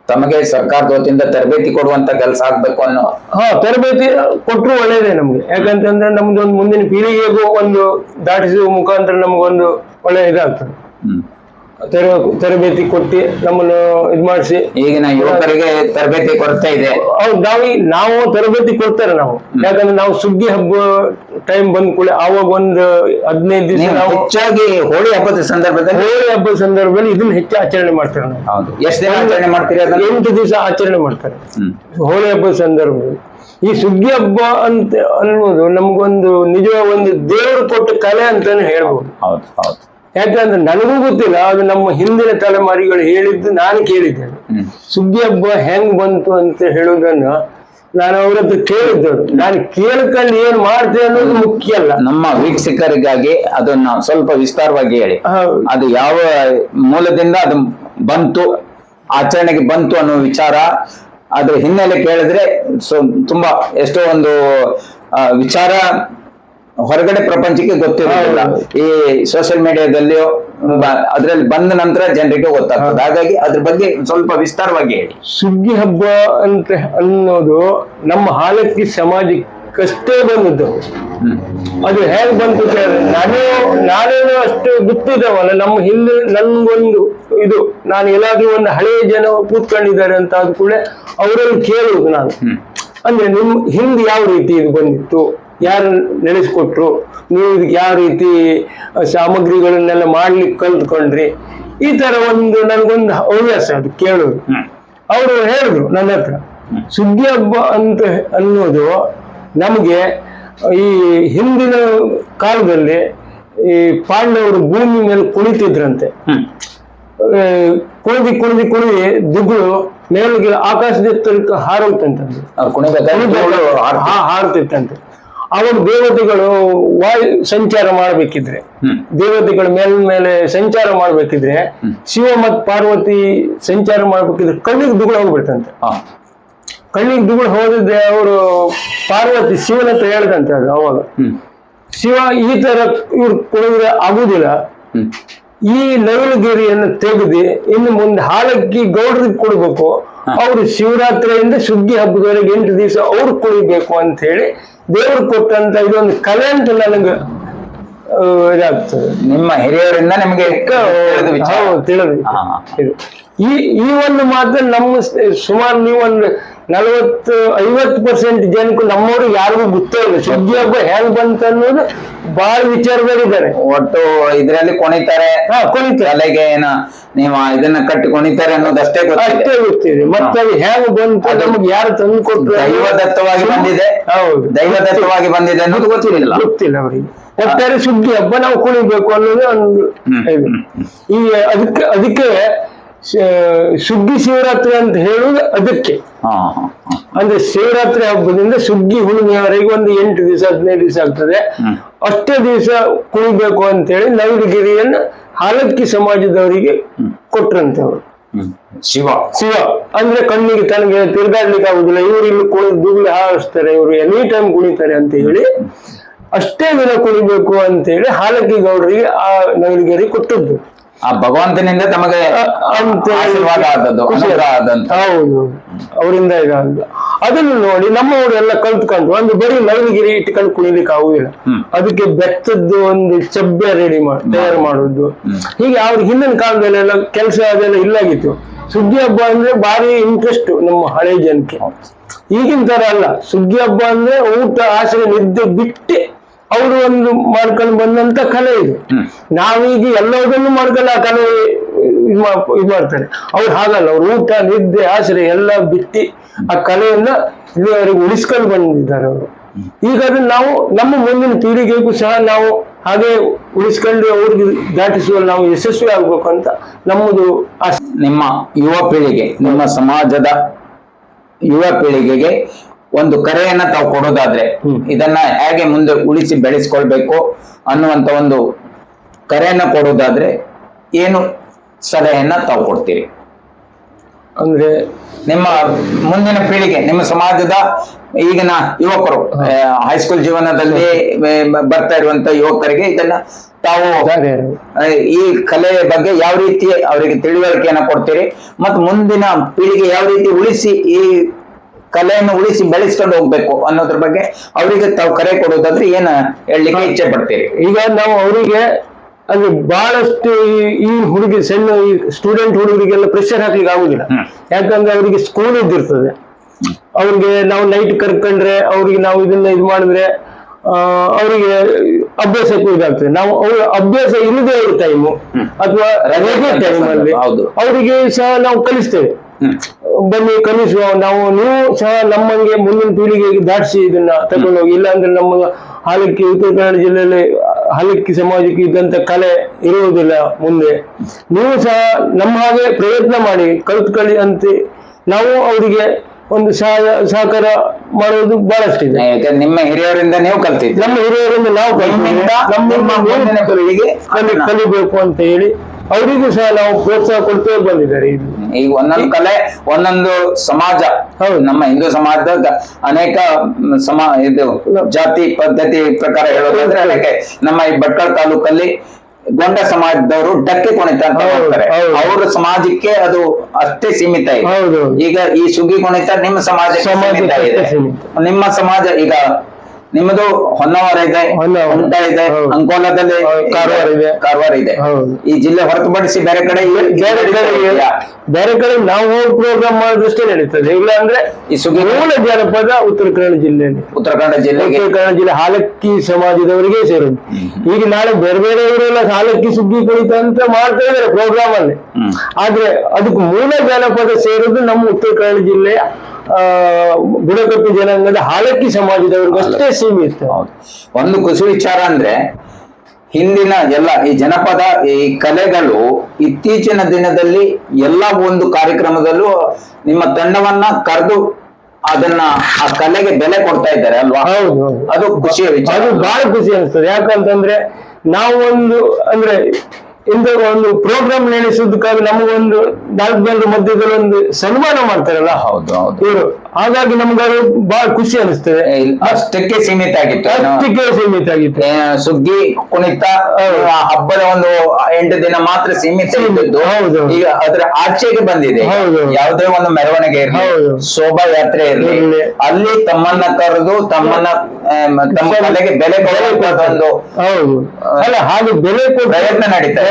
ತಮಗೆ ಸರ್ಕಾರದ ವತಿಯಿಂದ ತರಬೇತಿ ಕೊಡುವಂತ ಕೆಲಸ ಆಗ್ಬೇಕು ಅನ್ನೋ ಹಾ ತರಬೇತಿ ಕೊಟ್ಟರು ಒಳ್ಳೇದೇ ನಮ್ಗೆ. ಯಾಕಂತಂದ್ರೆ ನಮ್ದು ಒಂದು ಮುಂದಿನ ಪೀಳಿಗೆಗೂ ಒಂದು ದಾಟಿಸುವ ಮುಖಾಂತರ ನಮಗೊಂದು ಒಳ್ಳೆ ಇದಾಗ್ತದೆ. ತರಬೇತಿ ಕೊಟ್ಟು ನಮ್ಮನ್ನು ಇದು ಮಾಡಿಸಿ. ಈಗಿನ ಯುವಕರಿಗೆ ತರಬೇತಿ ಕೊಡ್ತಾ ಇದೆ. ಅವ್ರು ನಾವು ನಾವು ತರಬೇತಿ ಕೊಡ್ತಾರೆ ನಾವು. ಯಾಕಂದ್ರೆ ನಾವು ಸುಗ್ಗಿ ಹಬ್ಬ ಟೈಮ್ ಬಂದ ಕೂಡ ಅವಾಗ ಒಂದು ಹದಿನೈದು ದಿವಸ ನಾವು ಹೆಚ್ಚಾಗಿ ಹೋಳಿ ಹಬ್ಬದ ಸಂದರ್ಭದಲ್ಲಿ ಹೋಳಿ ಹಬ್ಬದ ಸಂದರ್ಭದಲ್ಲಿ ಇದನ್ನ ಹೆಚ್ಚು ಆಚರಣೆ ಮಾಡ್ತಾರೆ ನಾವು. ಹೌದು. ಎಷ್ಟು ದಿನ ಆಚರಣೆ ಮಾಡ್ತೀರಿ ಅದನ್ನ? ಎಂಟು ದಿವಸ ಆಚರಣೆ ಮಾಡ್ತಾರೆ ಹೋಳಿ ಹಬ್ಬದ ಸಂದರ್ಭದಲ್ಲಿ. ಈ ಸುಗ್ಗಿ ಹಬ್ಬ ಅಂತ ಅನ್ನೋದು ನಮಗೊಂದು ನಿಜ ಒಂದು ದೇವರು ಕೊಟ್ಟ ಕಲೆ ಅಂತಾನೆ ಹೇಳ್ಬೋದು. ಹೌದು ಹೌದು. ಯಾಕಂದ್ರೆ ನನಗೂ ಗೊತ್ತಿಲ್ಲ ಅದು ನಮ್ಮ ಹಿಂದಿನ ತಲೆಮಾರಿಗಳು ಹೇಳಿದ್ದು ನಾನು ಕೇಳಿದ್ದೇನೆ. ಸುದ್ದಿ ಸುಗ್ಗಿ ಹಬ್ಬ ಹೆಂಗ್ ಬಂತು ಅಂತ ಹೇಳೋದನ್ನ ನಾನು ಅವ್ರ ಹತ್ರ ನಾನು ಕೇಳ್ಕೊಂಡು ಏನ್ ಮಾಡ್ತೇವೆ ಅನ್ನೋದು ಮುಖ್ಯ ಅಲ್ಲ. ನಮ್ಮ ವೀಕ್ಷಕರಿಗಾಗಿ ಅದನ್ನ ಸ್ವಲ್ಪ ವಿಸ್ತಾರವಾಗಿ ಹೇಳಿ. ಅದು ಯಾವ ಮೂಲದಿಂದ ಅದು ಬಂತು ಆಚರಣೆಗೆ ಬಂತು ಅನ್ನೋ ವಿಚಾರ ಅದ್ರ ಹಿನ್ನೆಲೆ ಕೇಳಿದ್ರೆ ಸೊ ತುಂಬಾ ಎಷ್ಟೋ ಒಂದು ವಿಚಾರ ಹೊರಗಡೆ ಪ್ರಪಂಚಕ್ಕೆ ಗೊತ್ತಿರೋದಿಲ್ಲ. ಈ ಸೋಷಿಯಲ್ ಮೀಡಿಯಾದಲ್ಲಿ ಅದ್ರಲ್ಲಿ ಬಂದ ನಂತರ ಜನರಿಗೆ ಗೊತ್ತಾಗ್ತದೆ. ಹಾಗಾಗಿ ಅದ್ರ ಬಗ್ಗೆ ಸ್ವಲ್ಪ ವಿಸ್ತಾರವಾಗಿ ಹೇಳಿ. ಸುಗ್ಗಿ ಹಬ್ಬ ಅಂತ ಅನ್ನೋದು ನಮ್ಮ ಹಾಲಕ್ಕಿ ಸಮಾಜಕ್ಕಷ್ಟೇ ಬಂದದ್ದು. ಅದು ಹೇಗ್ ಬಂತು ನಾನು ನಾನೇನು ಅಷ್ಟು ಗೊತ್ತಿದ್ದಾವಲ್ಲ ನಮ್ಮ ಹಿಂದೆ ನನ್ಗೊಂದು ಇದು ನಾನು ಎಲ್ಲಾದ್ರೂ ಒಂದು ಹಳೆಯ ಜನ ಕೂತ್ಕೊಂಡಿದ್ದಾರೆ ಅಂತ ಆದ ಕೂಡ ಅವರಲ್ಲಿ ಕೇಳುವುದು ನಾನು. ಅಂದ್ರೆ ನಿಮ್ ಹಿಂದೆ ಯಾವ ರೀತಿ ಇದು ಬಂದಿತ್ತು? ಯಾರು ನಡೆಸ್ಕೊಟ್ರು ನೀವು ಇದಕ್ಕೆ ಯಾವ ರೀತಿ ಸಾಮಗ್ರಿಗಳನ್ನೆಲ್ಲ ಮಾಡ್ಲಿಕ್ಕೆ ಕಲ್ತ್ಕೊಂಡ್ರಿ? ಈ ತರ ಒಂದು ನನಗೊಂದು ಹವ್ಯಾಸ ಅದು ಕೇಳೋದು. ಅವರು ಹೇಳಿದ್ರು ನನ್ನ ಹತ್ರ ಸುದ್ದಿ ಹಬ್ಬ ಅಂತ ಅನ್ನೋದು ನಮಗೆ ಈ ಹಿಂದಿನ ಕಾಲದಲ್ಲಿ ಈ ಪಾಂಡವರು ಭೂಮಿ ಮೇಲೆ ಕುಳಿತಿದ್ರಂತೆ. ಕುಣಿದು ಕುಣಿದು ಕುಣಿದು ದುಗ್ಗಳು ಮೇಲಿಗೆ ಆಕಾಶದ ಎತ್ತರಕ್ಕೆ ಹಾರುತ್ತಂತೆ ಹಾರುತ್ತಿತ್ತಂತೆ ಅವಾಗ ದೇವತೆಗಳು ವಾಯು ಸಂಚಾರ ಮಾಡಬೇಕಿದ್ರೆ. ದೇವತೆಗಳ ಮೇಲ್ ಮೇಲೆ ಸಂಚಾರ ಮಾಡಬೇಕಿದ್ರೆ ಶಿವ ಮತ್ತು ಪಾರ್ವತಿ ಸಂಚಾರ ಮಾಡ್ಬೇಕಿದ್ರೆ ಕಣ್ಣಿಗೆ ದುಗುಳು ಹೋಗ್ಬಿಡ್ತಂತೆ. ಕಣ್ಣಿಗೆ ದುಗುಳು ಹೋದಿದ್ದೆ ಅವರು ಪಾರ್ವತಿ ಶಿವನ ಹತ್ರ ಹೇಳ್ದಂತೆ ಅದು ಅವಾಗ. ಶಿವ ಈ ತರ ಇವ್ರು ಕೊಡಿದ್ರೆ ಆಗುದಿಲ್ಲ. ಈ ನವಿಲುಗಿರಿಯನ್ನು ತೆಗೆದು ಇನ್ನು ಮುಂದೆ ಹಾಲಕ್ಕಿ ಗೌಡ್ರಿಗೆ ಕೊಡ್ಬೇಕು. ಅವರು ಶಿವರಾತ್ರಿಯಿಂದ ಸುಗ್ಗಿ ಹಬ್ಬದವರೆಗೆ ಎಂಟು ದಿವಸ ಅವ್ರು ಕುಡಿಬೇಕು ಅಂತ ಹೇಳಿ ದೇವ್ರು ಕೊಟ್ಟಂತ ಇದೊಂದು ಕಲೆ ಅಂತ ನನಗೆ ಇದಾಗ್ತದೆ. ನಿಮ್ಮ ಹಿರಿಯರಿಂದ ನಿಮಗೆ ತಿಳಿದ. ಈ ಈ ಒಂದು ಮಾತ್ರ ನಮ್ಮ ಸುಮಾರು ನೀವು ಒಂದು ನಲವತ್ತು ಐವತ್ತು ಪರ್ಸೆಂಟ್ ಜನಕ್ಕೂ ನಮ್ಮವರು ಯಾರಿಗೂ ಗೊತ್ತೇ ಇಲ್ಲ. ಸುದ್ದಿ ಹಬ್ಬ ಹೆಂಗ್ ಬಂತ ಅನ್ನೋದು ಬಹಳ ವಿಚಾರದಲ್ಲಿದ್ದಾರೆ ಒಟ್ಟು ಇದ್ರಲ್ಲಿ ಕೊಣಿತಾರೆ. ತಲೆಗೆ ಏನ ನೀವು ಇದನ್ನ ಕಟ್ಟಿ ಕೊಣಿತಾರೆ ಅನ್ನೋದಷ್ಟೇ ಗೊತ್ತಿದೆ. ಅಷ್ಟೇ ಗೊತ್ತಿದೆ. ಮತ್ತೆ ಅದು ಹೆಂಗ್ ಬಂತು ನಮ್ಗೆ ಯಾರು ತಂದು ಕೊಟ್ಟರು ದೈವದತ್ತವಾಗಿ ಬಂದಿದೆ. ಹೌದು. ದೈವದತ್ತವಾಗಿ ಬಂದಿದೆ ಅನ್ನೋದು ಗೊತ್ತಿರಲಿಲ್ಲ. ಗೊತ್ತಿಲ್ಲ ಅವರಿಗೆ. ಒಟ್ಟಾರೆ ಸುದ್ದಿ ಹಬ್ಬ ನಾವು ಕುಣಿಬೇಕು ಅನ್ನೋದು ಒಂದು ಈ ಅದಕ್ಕೆ ಅದಕ್ಕೆ ಸುಗ್ಗಿ ಶಿವರಾತ್ರಿ ಅಂತ ಹೇಳುವುದು ಅದಕ್ಕೆ. ಅಂದ್ರೆ ಶಿವರಾತ್ರಿ ಹಬ್ಬದಿಂದ ಸುಗ್ಗಿ ಹುಣ್ಣಿಮೆಯವರೆಗೆ ಒಂದು ಎಂಟು ದಿವಸ ಹದಿನೈದು ದಿವಸ ಆಗ್ತದೆ. ಅಷ್ಟೇ ದಿವಸ ಕುಣಿಬೇಕು ಅಂತೇಳಿ ನವಿಲುಗಿರಿಯನ್ನು ಹಾಲಕ್ಕಿ ಸಮಾಜದವರಿಗೆ ಕೊಟ್ರಂತೆ ಅವರು. ಶಿವ. ಶಿವ. ಅಂದ್ರೆ ಕಣ್ಣಿಗೆ ತನಗೆ ತಿರ್ಗಾಡ್ಲಿಕ್ಕೆ ಆಗುದಿಲ್ಲ. ಇವರು ಇಲ್ಲಿ ಕುಣಿದು ದುಗ್ಲಿ ಹಾರಿಸ್ತಾರೆ ಇವರು ಎನಿ ಟೈಮ್ ಕುಣಿತಾರೆ ಅಂತ ಹೇಳಿ ಅಷ್ಟೇ ದಿನ ಕುಣಿಬೇಕು ಅಂತ ಹೇಳಿ ಹಾಲಕ್ಕಿ ಗೌಡರಿಗೆ ಆ ನವಿಲುಗಿರಿ ಕೊಟ್ಟದ್ದು. ಆ ಭಗವಂತನಿಂದ ತಮಗೆ ಆಶೀರ್ವಾದ ಆದದ್ದು ಅನುಗ್ರಹ ಆದಂತ. ಹೌದು. ಅವರಿಂದ ಇದಾದ ಅದನ್ನು ನೋಡಿ ನಮ್ಮವರು ಎಲ್ಲ ಕಲ್ತ್ಕೊಂಡು ಒಂದು ಬರೀ ಲೈನ್ಗಿರಿ ಇಟ್ಕೊಂಡು ಕುಣಿಲಿಕ್ಕೆ ಆಗುದಿಲ್ಲ. ಅದಕ್ಕೆ ಬೆತ್ತದ್ದು ಒಂದು ಚಬ್ಬೆ ರೆಡಿ ಮಾಡಿ ತಯಾರು ಮಾಡುದು. ಹೀಗೆ ಅವ್ರ ಹಿಂದಿನ ಕಾಲದಲ್ಲೆಲ್ಲ ಕೆಲಸ ಅದೆಲ್ಲ ಇಲ್ಲಾಗಿತ್ತು. ಸುಗ್ಗಿ ಹಬ್ಬ ಅಂದ್ರೆ ಭಾರಿ ಇಂಟ್ರೆಸ್ಟ್ ನಮ್ಮ ಹಳೆ ಜನಕ್ಕೆ. ಈಗಿನ ತರ ಅಲ್ಲ. ಸುಗ್ಗಿ ಹಬ್ಬ ಅಂದ್ರೆ ಊಟ ಆಸರೆ ನಿದ್ದೆ ಬಿಟ್ಟೆ ಅವರು ಒಂದು ಮಾಡ್ಕೊಂಡು ಬಂದಂತ ಕಲೆ ಇದು. ನಾವೀಗ ಎಲ್ಲದನ್ನು ಮಾಡ್ಕೊಂಡು ಆ ಕಲೆ ಇದು ಮಾಡ್ತಾರೆ. ಅವ್ರು ಹಾಗಲ್ಲ ಅವ್ರು ಊಟ ನಿದ್ದೆ ಆಶ್ರಯ ಎಲ್ಲ ಬಿತ್ತಿ ಆ ಕಲೆಯನ್ನ ಇಲ್ಲಿವರೆಗೆ ಉಳಿಸ್ಕೊಂಡು ಬಂದಿದ್ದಾರೆ ಅವರು. ಈಗ ಅದನ್ನ ನಾವು ನಮ್ಮ ಮುಂದಿನ ಪೀಳಿಗೆಗೂ ಸಹ ನಾವು ಹಾಗೆ ಉಳಿಸ್ಕೊಂಡು ಅವ್ರಿಗೆ ದಾಟಿಸುವಲ್ಲಿ ನಾವು ಯಶಸ್ವಿ ಆಗ್ಬೇಕು ಅಂತ ನಮ್ಮದು ನಿಮ್ಮ ಯುವ ಪೀಳಿಗೆ ನಿಮ್ಮ ಸಮಾಜದ ಯುವ ಪೀಳಿಗೆಗೆ ಒಂದು ಕರೆಯನ್ನ ತಾವು ಕೊಡೋದಾದ್ರೆ. ಇದನ್ನ ಹೇಗೆ ಮುಂದೆ ಉಳಿಸಿ ಬೆಳೆಸ್ಕೊಳ್ಬೇಕು ಅನ್ನುವಂತ ಒಂದು ಕರೆಯನ್ನ ಕೊಡೋದಾದ್ರೆ ಏನು ಸಲಹೆಯನ್ನ ತಾವು ಕೊಡ್ತೀರಿ ಅಂದ್ರೆ ನಿಮ್ಮ ಮುಂದಿನ ಪೀಳಿಗೆ ನಿಮ್ಮ ಸಮಾಜದ ಈಗಿನ ಯುವಕರು ಹೈಸ್ಕೂಲ್ ಜೀವನದಲ್ಲಿ ಬರ್ತಾ ಇರುವಂತ ಯುವಕರಿಗೆ ಇದನ್ನ ತಾವು? ಈ ಕಲೆ ಬಗ್ಗೆ ಯಾವ ರೀತಿ ಅವರಿಗೆ ತಿಳುವಳಿಕೆಯನ್ನ ಕೊಡ್ತೀರಿ ಮತ್ತು ಮುಂದಿನ ಪೀಳಿಗೆ ಯಾವ ರೀತಿ ಉಳಿಸಿ ಈ ಕಲೆಯನ್ನು ಉಳಿಸಿ ಬೆಳೆಸ್ಕೊಂಡು ಹೋಗ್ಬೇಕು ಅನ್ನೋದ್ರ ಬಗ್ಗೆ ಅವರಿಗೆ ತಾವು ಕರೆ ಕೊಡೋದಾದ್ರೆ ಏನ ಹೇಳಲಿಕ್ಕೆ ಇಚ್ಛೆ ಪಡ್ತೇವೆ ಈಗ ನಾವು ಅವರಿಗೆ ಅಲ್ಲಿ ಬಹಳಷ್ಟು ಈ- ಹುಡುಗಿ ಸಣ್ಣ ಈ ಸ್ಟೂಡೆಂಟ್ ಹುಡುಗರಿಗೆಲ್ಲ ಪ್ರೆಷರ್ ಹಾಕ್ಲಿಕ್ಕೆ ಆಗುದಿಲ್ಲ. ಯಾಕಂದ್ರೆ ಅವರಿಗೆ ಸ್ಕೂಲ್ ಇದ್ದಿರ್ತದೆ. ಅವ್ರಿಗೆ ನಾವು ನೈಟ್ ಕರ್ಕೊಂಡ್ರೆ ಅವ್ರಿಗೆ ನಾವು ಇದನ್ನ ಇದು ಮಾಡಿದ್ರೆ ಅವರಿಗೆ ಅಭ್ಯಾಸಕ್ಕೂ ಇದಾಗ್ತದೆ. ನಾವು ಅವ್ರ ಅಭ್ಯಾಸ ಇಲ್ಲದೆ ಇರೋ ಟೈಮು ಅಥವಾ ರಜೆ ಟೈಮ್ ಅಲ್ಲಿ. ಅವರಿಗೆ ಸಹ ನಾವು ಕಲಿಸ್ತೇವೆ. ಬನ್ನಿ ಕಲಿಸುವ ನಾವು ನೀವು ಸಹ ನಮ್ಮಂಗೆ ಮುಂದಿನ ಪೀಳಿಗೆಗೆ ದಾಟಿಸಿ ಇದನ್ನ ತಗೊಂಡೋಗಿ. ಇಲ್ಲ ಅಂದ್ರೆ ನಮ್ಮ ಹಾಲಕ್ಕಿ ಉತ್ತರ ಕನ್ನಡ ಜಿಲ್ಲೆಯಲ್ಲಿ ಹಾಲಕ್ಕಿ ಸಮಾಜಕ್ಕೆ ಇದ್ದಂತ ಕಲೆ ಇರುವುದಿಲ್ಲ ಮುಂದೆ. ನೀವು ಸಹ ನಮ್ಮ ಹಾಗೆ ಪ್ರಯತ್ನ ಮಾಡಿ ಕಲ್ತ್ಕೊಳ್ಳಿ ಅಂತ. ನಾವು ಅವರಿಗೆ ಒಂದು ಸಹಾಯ ಸಹಕಾರ ಮಾಡೋದು ಬಹಳಷ್ಟಿದೆ ಯಾಕಂದ್ರೆ ನಿಮ್ಮ ಹಿರಿಯರಿಂದ ನೀವು ಕಲ್ತಿದ್ದೀರಿ? ನಮ್ಮ ಹಿರಿಯರಿಂದ ನಾವು ಕಲಿಬೇಕು ಅಂತ ಹೇಳಿ ಅವರಿಗೂ ಸಹ ನಾವು ಪ್ರೋತ್ಸಾಹ ಕೊಡ್ತೇವೆ ಬಂದಿದ್ದಾರೆ ಇಲ್ಲಿ. ಈಗ ಒಂದೊಂದು ಕಲೆ ಒಂದೊಂದು ಸಮಾಜ. ನಮ್ಮ ಹಿಂದೂ ಸಮಾಜದ ಅನೇಕ ಸಮ ಇದು ಜಾತಿ ಪದ್ಧತಿ ಪ್ರಕಾರ ಹೇಳೋದಾದ್ರೆ ಅದಕ್ಕೆ ನಮ್ಮ ಈ ಭಟ್ಕಳ ತಾಲೂಕಲ್ಲಿ ಗೊಂಡ ಸಮಾಜದವರು ಡಕ್ಕೆ ಕುಣಿತ ಅಂತ ಹೇಳ್ತಾರೆ ಅವ್ರ ಸಮಾಜಕ್ಕೆ ಅದು ಅಷ್ಟೇ ಸೀಮಿತ ಇದೆ. ಹೌದು. ಈಗ ಈ ಸುಗ್ಗಿ ಕುಣಿತ ನಿಮ್ಮ ಸಮಾಜಕ್ಕೆ ಸಮಾಜಕ್ಕೆ ಸೀಮಿತ ಇದೆ. ಸೀಮಿತ. ನಿಮ್ಮ ಸಮಾಜ ಈಗ ನಿಮ್ಮದು ಹೊನ್ನಾವರ ಇದೆ ಹೊನ್ನಾವರ. ಇದೆ. ಅಂಕೋಲಾದಲ್ಲಿ ಕಾರವಾರ ಇದೆ. ಕಾರವಾರ ಇದೆ. ಈ ಜಿಲ್ಲೆ ಹೊರತುಪಡಿಸಿ ಬೇರೆ ಕಡೆ ಬೇರೆ ಕಡೆ? ಬೇರೆ ಕಡೆ ನಾವು ಹೋಗಿ ಪ್ರೋಗ್ರಾಮ್ ಮಾಡಿದಷ್ಟೇ ನಡೀತದೆ ಇಲ್ಲ ಅಂದ್ರೆ ಈ ಸುಗ್ಗಿ ಮೂಲ ಜನಪದ ಉತ್ತರ ಕನ್ನಡ ಜಿಲ್ಲೆಯಲ್ಲಿ ಉತ್ತರ ಕನ್ನಡ ಜಿಲ್ಲೆ ಉತ್ತರ ಕನ್ನಡ ಜಿಲ್ಲೆ ಹಾಲಕ್ಕಿ ಸಮಾಜದವರಿಗೆ ಸೇರೋದು ಈಗ ನಾಳೆ ಬೇರೆ ಬೇರೆಯವರೆಲ್ಲ ಹಾಲಕ್ಕಿ ಸುಗ್ಗಿ ಕುಳಿತ ಅಂತ ಮಾಡ್ತಾ ಇದಾರೆ ಪ್ರೋಗ್ರಾಮ್ ಅಲ್ಲಿ. ಆದ್ರೆ ಅದಕ್ಕೆ ಮೂಲ ಜನಪದ ಸೇರೋದು ನಮ್ಮ ಉತ್ತರ ಕನ್ನಡ ಜಿಲ್ಲೆಯ ಬುಡಕಟ್ಟು ಜನಾಂಗದ ಹಾಲಕ್ಕಿ ಸಮಾಜದವ್ರಿಗಷ್ಟೇ ಸೀಮಿತ. ಹೌದು. ಒಂದು ಖುಷಿ ವಿಚಾರ ಅಂದ್ರೆ ಹಿಂದಿನ ಎಲ್ಲ ಈ ಜನಪದ ಈ ಕಲೆಗಳು ಇತ್ತೀಚಿನ ದಿನದಲ್ಲಿ ಎಲ್ಲ ಒಂದು ಕಾರ್ಯಕ್ರಮದಲ್ಲೂ ನಿಮ್ಮ ತಂಡವನ್ನ ಕರೆದು ಅದನ್ನ ಆ ಕಲೆಗೆ ಬೆಲೆ ಕೊಡ್ತಾ ಇದ್ದಾರೆ ಅಲ್ವಾ? ಅದು ಖುಷಿಯ ವಿಚಾರ. ಅದು ಬಹಳ ಖುಷಿ ಅನಿಸ್ತದೆ. ಯಾಕಂತಂದ್ರೆ ನಾವು ಒಂದು ಅಂದ್ರೆ ಇಂಥ ಒಂದು ಪ್ರೋಗ್ರಾಮ್ ನಡೆಸೋದಕ್ಕಾಗಿ ನಮಗೊಂದು ನಾಲ್ಕು ಜನರ ಮಧ್ಯದಲ್ಲಿ ಒಂದು ಸನ್ಮಾನ ಮಾಡ್ತಾರಲ್ಲ? ಹೌದು ಹೌದು. ಇವರು. ಹಾಗಾಗಿ ನಮ್ಗೆ ಅದು ಬಹಳ ಖುಷಿ ಅನಿಸ್ತದೆ. ಅಷ್ಟಕ್ಕೆ ಸೀಮಿತ ಆಗಿತ್ತು? ಅಷ್ಟಕ್ಕೆ ಸೀಮಿತ ಆಗಿತ್ತು. ಸುಗ್ಗಿ ಕುಣಿತ ಹಬ್ಬದ ಒಂದು ಎಂಟು ದಿನ ಮಾತ್ರ ಸೀಮಿತ ಇದ್ದದ್ದು. ಹೌದು. ಈಗ ಅದ್ರ ಆಚೆಗೆ ಬಂದಿದೆ. ಯಾವುದೇ ಒಂದು ಮೆರವಣಿಗೆ ಇರಲಿ. ಶೋಭಾ ಯಾತ್ರೆ ಇರಲಿ ಅಲ್ಲಿ ತಮ್ಮನ್ನ ಕರೆದು ತಮ್ಮನ್ನ ತಮ್ಮ ಕಲೆಗೆ ಬೆಲೆ ಕೊಡಬೇಕು ಹೌದು. ಅಲ್ಲ ಹಾಗೆ ಬೆಲೆ ಕೊಟ್ಟು ಪ್ರಯತ್ನ ನಡೀತಾ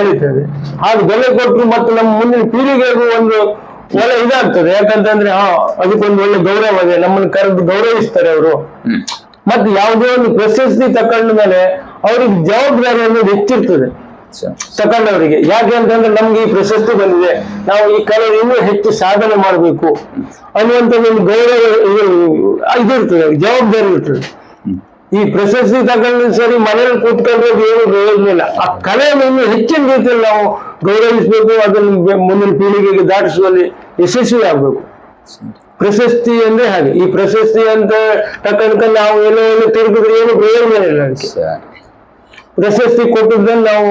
ಹಾಗೆ ಬೆಲೆ ಕೊಟ್ಟರು ಮತ್ತು ನಮ್ಮ ಮುಂದಿನ ಪೀಳಿಗೆಗೂ ಒಂದು ಒಳ್ಳೆ ಇದಾಗ್ತದೆ. ಯಾಕಂತಂದ್ರೆ ಹಾ ಅದಕ್ಕೊಂದು ಒಳ್ಳೆ ಗೌರವ ಇದೆ. ನಮ್ಮನ್ನು ಕರೆದು ಗೌರವಿಸ್ತಾರೆ ಅವರು. ಮತ್ತೆ ಯಾವುದೇ ಒಂದು ಪ್ರಶಸ್ತಿ ತಕೊಂಡ ಮೇಲೆ ಅವ್ರಿಗೆ ಜವಾಬ್ದಾರಿ ಅನ್ನೋದು ಹೆಚ್ಚಿರ್ತದೆ. ತಕೊಂಡವರಿಗೆ. ಯಾಕೆ ಅಂತಂದ್ರೆ ನಮ್ಗೆ ಈ ಪ್ರಶಸ್ತಿ ಬಂದಿದೆ. ನಾವು ಈ ಕಲೆ ಇನ್ನೂ ಹೆಚ್ಚು ಸಾಧನೆ ಮಾಡಬೇಕು ಅನ್ನುವಂಥ ಒಂದು ಗೌರವ ಇದು ಇದಿರ್ತದೆ ಜವಾಬ್ದಾರಿ ಇರ್ತದೆ. ಈ ಪ್ರಶಸ್ತಿ ತಗೊಂಡು ಸರಿ ಮನೇಲಿ ಕೂತ್ಕೊಂಡ್ರೆ ಏನು ಪ್ರಯೋಜನ ಆ ಕಲೆಯನ್ನು ಹೆಚ್ಚಿನ ರೀತಿಯಲ್ಲಿ ನಾವು ಗೌರವಿಸಬೇಕು, ಅದನ್ನು ಮುಂದಿನ ಪೀಳಿಗೆಗೆ ದಾಟಿಸುವಲ್ಲಿ ಯಶಸ್ವಿ ಆಗ್ಬೇಕು. ಪ್ರಶಸ್ತಿ ಅಂದ್ರೆ ಹಾಗೆ. ಈ ಪ್ರಶಸ್ತಿ ಅಂತ ತಕ್ಕಂತ ನಾವು ಏನೋ ಏನೋ ತಿರುಗಿದ್ರೆ ಏನು ಪ್ರಯೋಜನ ಇಲ್ಲ ಪ್ರಶಸ್ತಿ ಕೊಟ್ಟಿದ್ದನ್ನು ನಾವು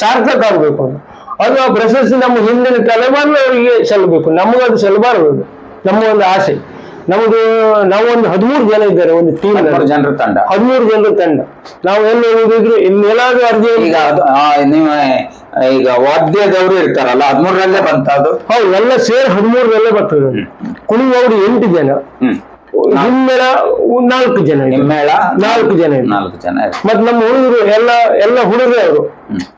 ಸಾರ್ಥಕ ಆಗಬೇಕು ಅದು. ಆ ಪ್ರಶಸ್ತಿ ನಮ್ಮ ಹಿಂದಿನ ತಲೆಮಾರಿನವರಿಗೆ ಸಲ್ಲಬೇಕು. ನಮಗದು ಸಲ್ಲಬಾರದು ನಮ್ಮ ಒಂದು ಆಸೆ. ನಮ್ದು ನಾವೊಂದು ಹದಿಮೂರು ಜನ ಇದ್ದಾರೆ ಒಂದು ಟೀಮ್ ಜನರ ತಂಡ. ಹದಿಮೂರು ಜನರ ತಂಡ. ನಾವು ಎಲ್ಲಿ ಹೋಗಿದ್ರು ಇನ್ನೆಲ್ಲಾದ್ರೂ ಅರ್ಜಿ ಈಗ ನಿಮ್ಮ ಈಗ ವಾದ್ಯದವರು ಇರ್ತಾರಲ್ಲ ಹದಿಮೂರರಲ್ಲೇ ಬಂತ ಅದು? ಹೌದು ಎಲ್ಲ ಸೇರಿ ಹದಿಮೂರರಲ್ಲೇ ಬರ್ತದೆ. ಕುಣಿಯವರು ಎಂಟು ಜನ. ಹಿಮ್ಮೇಳ ನಾಲ್ಕು ಜನ ಹಿಮ್ಮೇಳ? ನಾಲ್ಕು ಜನ. ನಾಲ್ಕು ಜನ. ಮತ್ ನಮ್ಮ ಹುಡುಗರು ಎಲ್ಲ ಎಲ್ಲ ಹುಡುಗರು ಅವರು.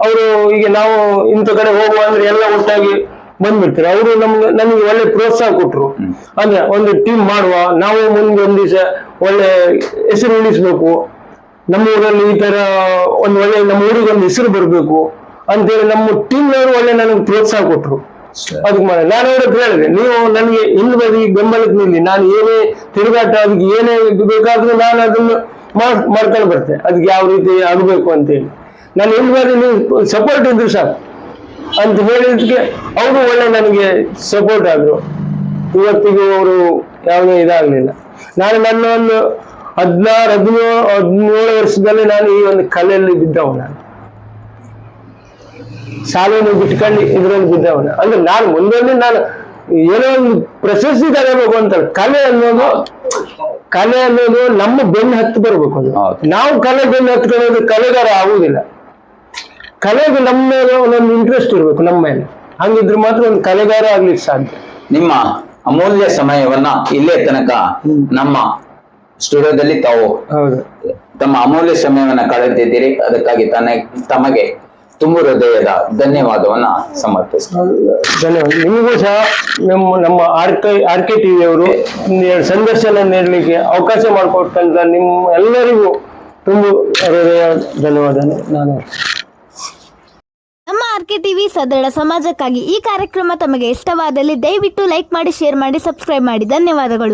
ಅವರು ಈಗ ನಾವು ಇಂಥ ಕಡೆ ಹೋಗುವ ಅಂದ್ರೆ ಎಲ್ಲ ಒಟ್ಟಾಗಿ ಬಂದ್ಬಿಡ್ತಾರೆ. ಅವರು ನಮ್ಗೆ ನಮಗೆ ಒಳ್ಳೆ ಪ್ರೋತ್ಸಾಹ ಕೊಟ್ಟರು ಅಂದ್ರೆ ಒಂದು ಟೀಮ್ ಮಾಡುವ ನಾವು ಮುಂದೆ ಒಂದು ದಿವಸ ಒಳ್ಳೆ ಹೆಸರು ಉಳಿಸ್ಬೇಕು. ನಮ್ಮ ಊರಲ್ಲಿ ಈ ತರ ಒಂದು ಒಳ್ಳೆ ನಮ್ಮ ಊರಿಗೆ ಒಂದು ಹೆಸರು ಬರಬೇಕು ಅಂತೇಳಿ ನಮ್ಮ ಟೀಮ್ನವರು ಒಳ್ಳೆ ನನಗೆ ಪ್ರೋತ್ಸಾಹ ಕೊಟ್ಟರು ಅದಕ್ಕೆ ಮಾಡಿ ನಾನು ಅವ್ರಿಗೆ ಹೇಳಿದೆ ನೀವು ನನಗೆ ಹಿಂದೆ ಬದಿ ಬೆಂಬಲಕ್ಕೆ ನಿಲ್ಲಿ ನಾನು ಏನೇ ತಿರುಗಾಟ ಅದಕ್ಕೆ ಏನೇ ಬೇಕಾದ್ರೂ ನಾನು ಅದನ್ನು ಮಾಡ್ ಮಾಡ್ಕೊಂಡು ಬರ್ತೇನೆ. ಅದಕ್ಕೆ ಯಾವ ರೀತಿ ಆಗಬೇಕು ಅಂತೇಳಿ. ನಾನು ಹಿಂದೆ ಬದಿ ನೀವು ಸಪೋರ್ಟ್ ಇದ್ರು ಸಾಕು. ಅಂತ ಹೇಳಿದಕ್ಕೆ ಅವರು ಒಳ್ಳೆ ನನಗೆ ಸಪೋರ್ಟ್ ಆದ್ರು. ಇವತ್ತಿಗೂ ಅವರು ಯಾವುದೇ ಇದಾಗಲಿಲ್ಲ. ನಾನು ನನ್ನ ಒಂದು ಹದಿನಾರು ಹದಿನೇಳು ಹದಿನೇಳು ವರ್ಷದಲ್ಲಿ ನಾನು ಈ ಒಂದು ಕಲೆಯಲ್ಲಿ ಬಿದ್ದವ ನಾನು ಶಾಲೆಯನ್ನು ಬಿಟ್ಕೊಂಡು ಇದರಲ್ಲಿ ಬಿದ್ದವನ. ಅಂದ್ರೆ ನಾನು ಮುಂದೊಂದು ನಾನು ಏನೋ ಒಂದು ಪ್ರಶಸ್ತಿ ತಗೋಬೇಕು ಅಂತ ಕಲೆ ಅನ್ನೋದು ಕಲೆ ಅನ್ನೋದು ನಮ್ಮ ಬೆನ್ನು ಹತ್ತು ಬರ್ಬೇಕು ನಾವು ಕಲೆ ಬೆನ್ನು ಹತ್ಕೊಳ್ಳೋದು ಕಲೆಗಾರ ಆಗುದಿಲ್ಲ ಕಲೆಗೆ ನಮ್ಮ ಮೇಲೆ ಒಂದೊಂದು ಇಂಟ್ರೆಸ್ಟ್ ಇರಬೇಕು ನಮ್ಮ ಮೇಲೆ. ಹಂಗಿದ್ರೆ ಮಾತ್ರ ಒಂದು ಕಲೆಗಾರ ಆಗ್ಲಿಕ್ಕೆ ಸಾಧ್ಯ. ನಿಮ್ಮ ಅಮೂಲ್ಯ ಸಮಯವನ್ನ ಇಲ್ಲೇ ತನಕ ನಮ್ಮ ಸ್ಟುಡಿಯೋದಲ್ಲಿ ತಾವು ಹೌದು. ತಮ್ಮ ಅಮೂಲ್ಯ ಸಮಯವನ್ನ ಕಳೆದಿದ್ದೀರಿ. ಅದಕ್ಕಾಗಿ ತನ್ನ ತಮಗೆ ತುಂಬ ಹೃದಯದ ಧನ್ಯವಾದವನ್ನ ಸಮರ್ಪಿಸ್ತೀನಿ. ಧನ್ಯವಾದ. ನಿಮಗೂ ಸಹ ನಮ್ಮ ನಮ್ಮ ಆರ್ ಕೆ ಆರ್ ಕೆ ಟಿವಿಯವರು ಸಂದರ್ಶನ ನೀಡಲಿಕ್ಕೆ ಅವಕಾಶ ಮಾಡಿಕೊಟ್ಟಂತ ನಿಮ್ಮ ಎಲ್ಲರಿಗೂ ತುಂಬ ಹೃದಯ ಧನ್ಯವಾದ ನಾನು ನಮ್ಮ ಆರ್ ಕೆ ಟಿವಿ ಸದೃಢ ಸಮಾಜಕ್ಕಾಗಿ ಈ ಕಾರ್ಯಕ್ರಮ ತಮಗೆ ಇಷ್ಟವಾದಲ್ಲಿ ದಯವಿಟ್ಟು ಲೈಕ್ ಮಾಡಿ, ಶೇರ್ ಮಾಡಿ, ಸಬ್ಸ್ಕ್ರೈಬ್ ಮಾಡಿ. ಧನ್ಯವಾದಗಳು.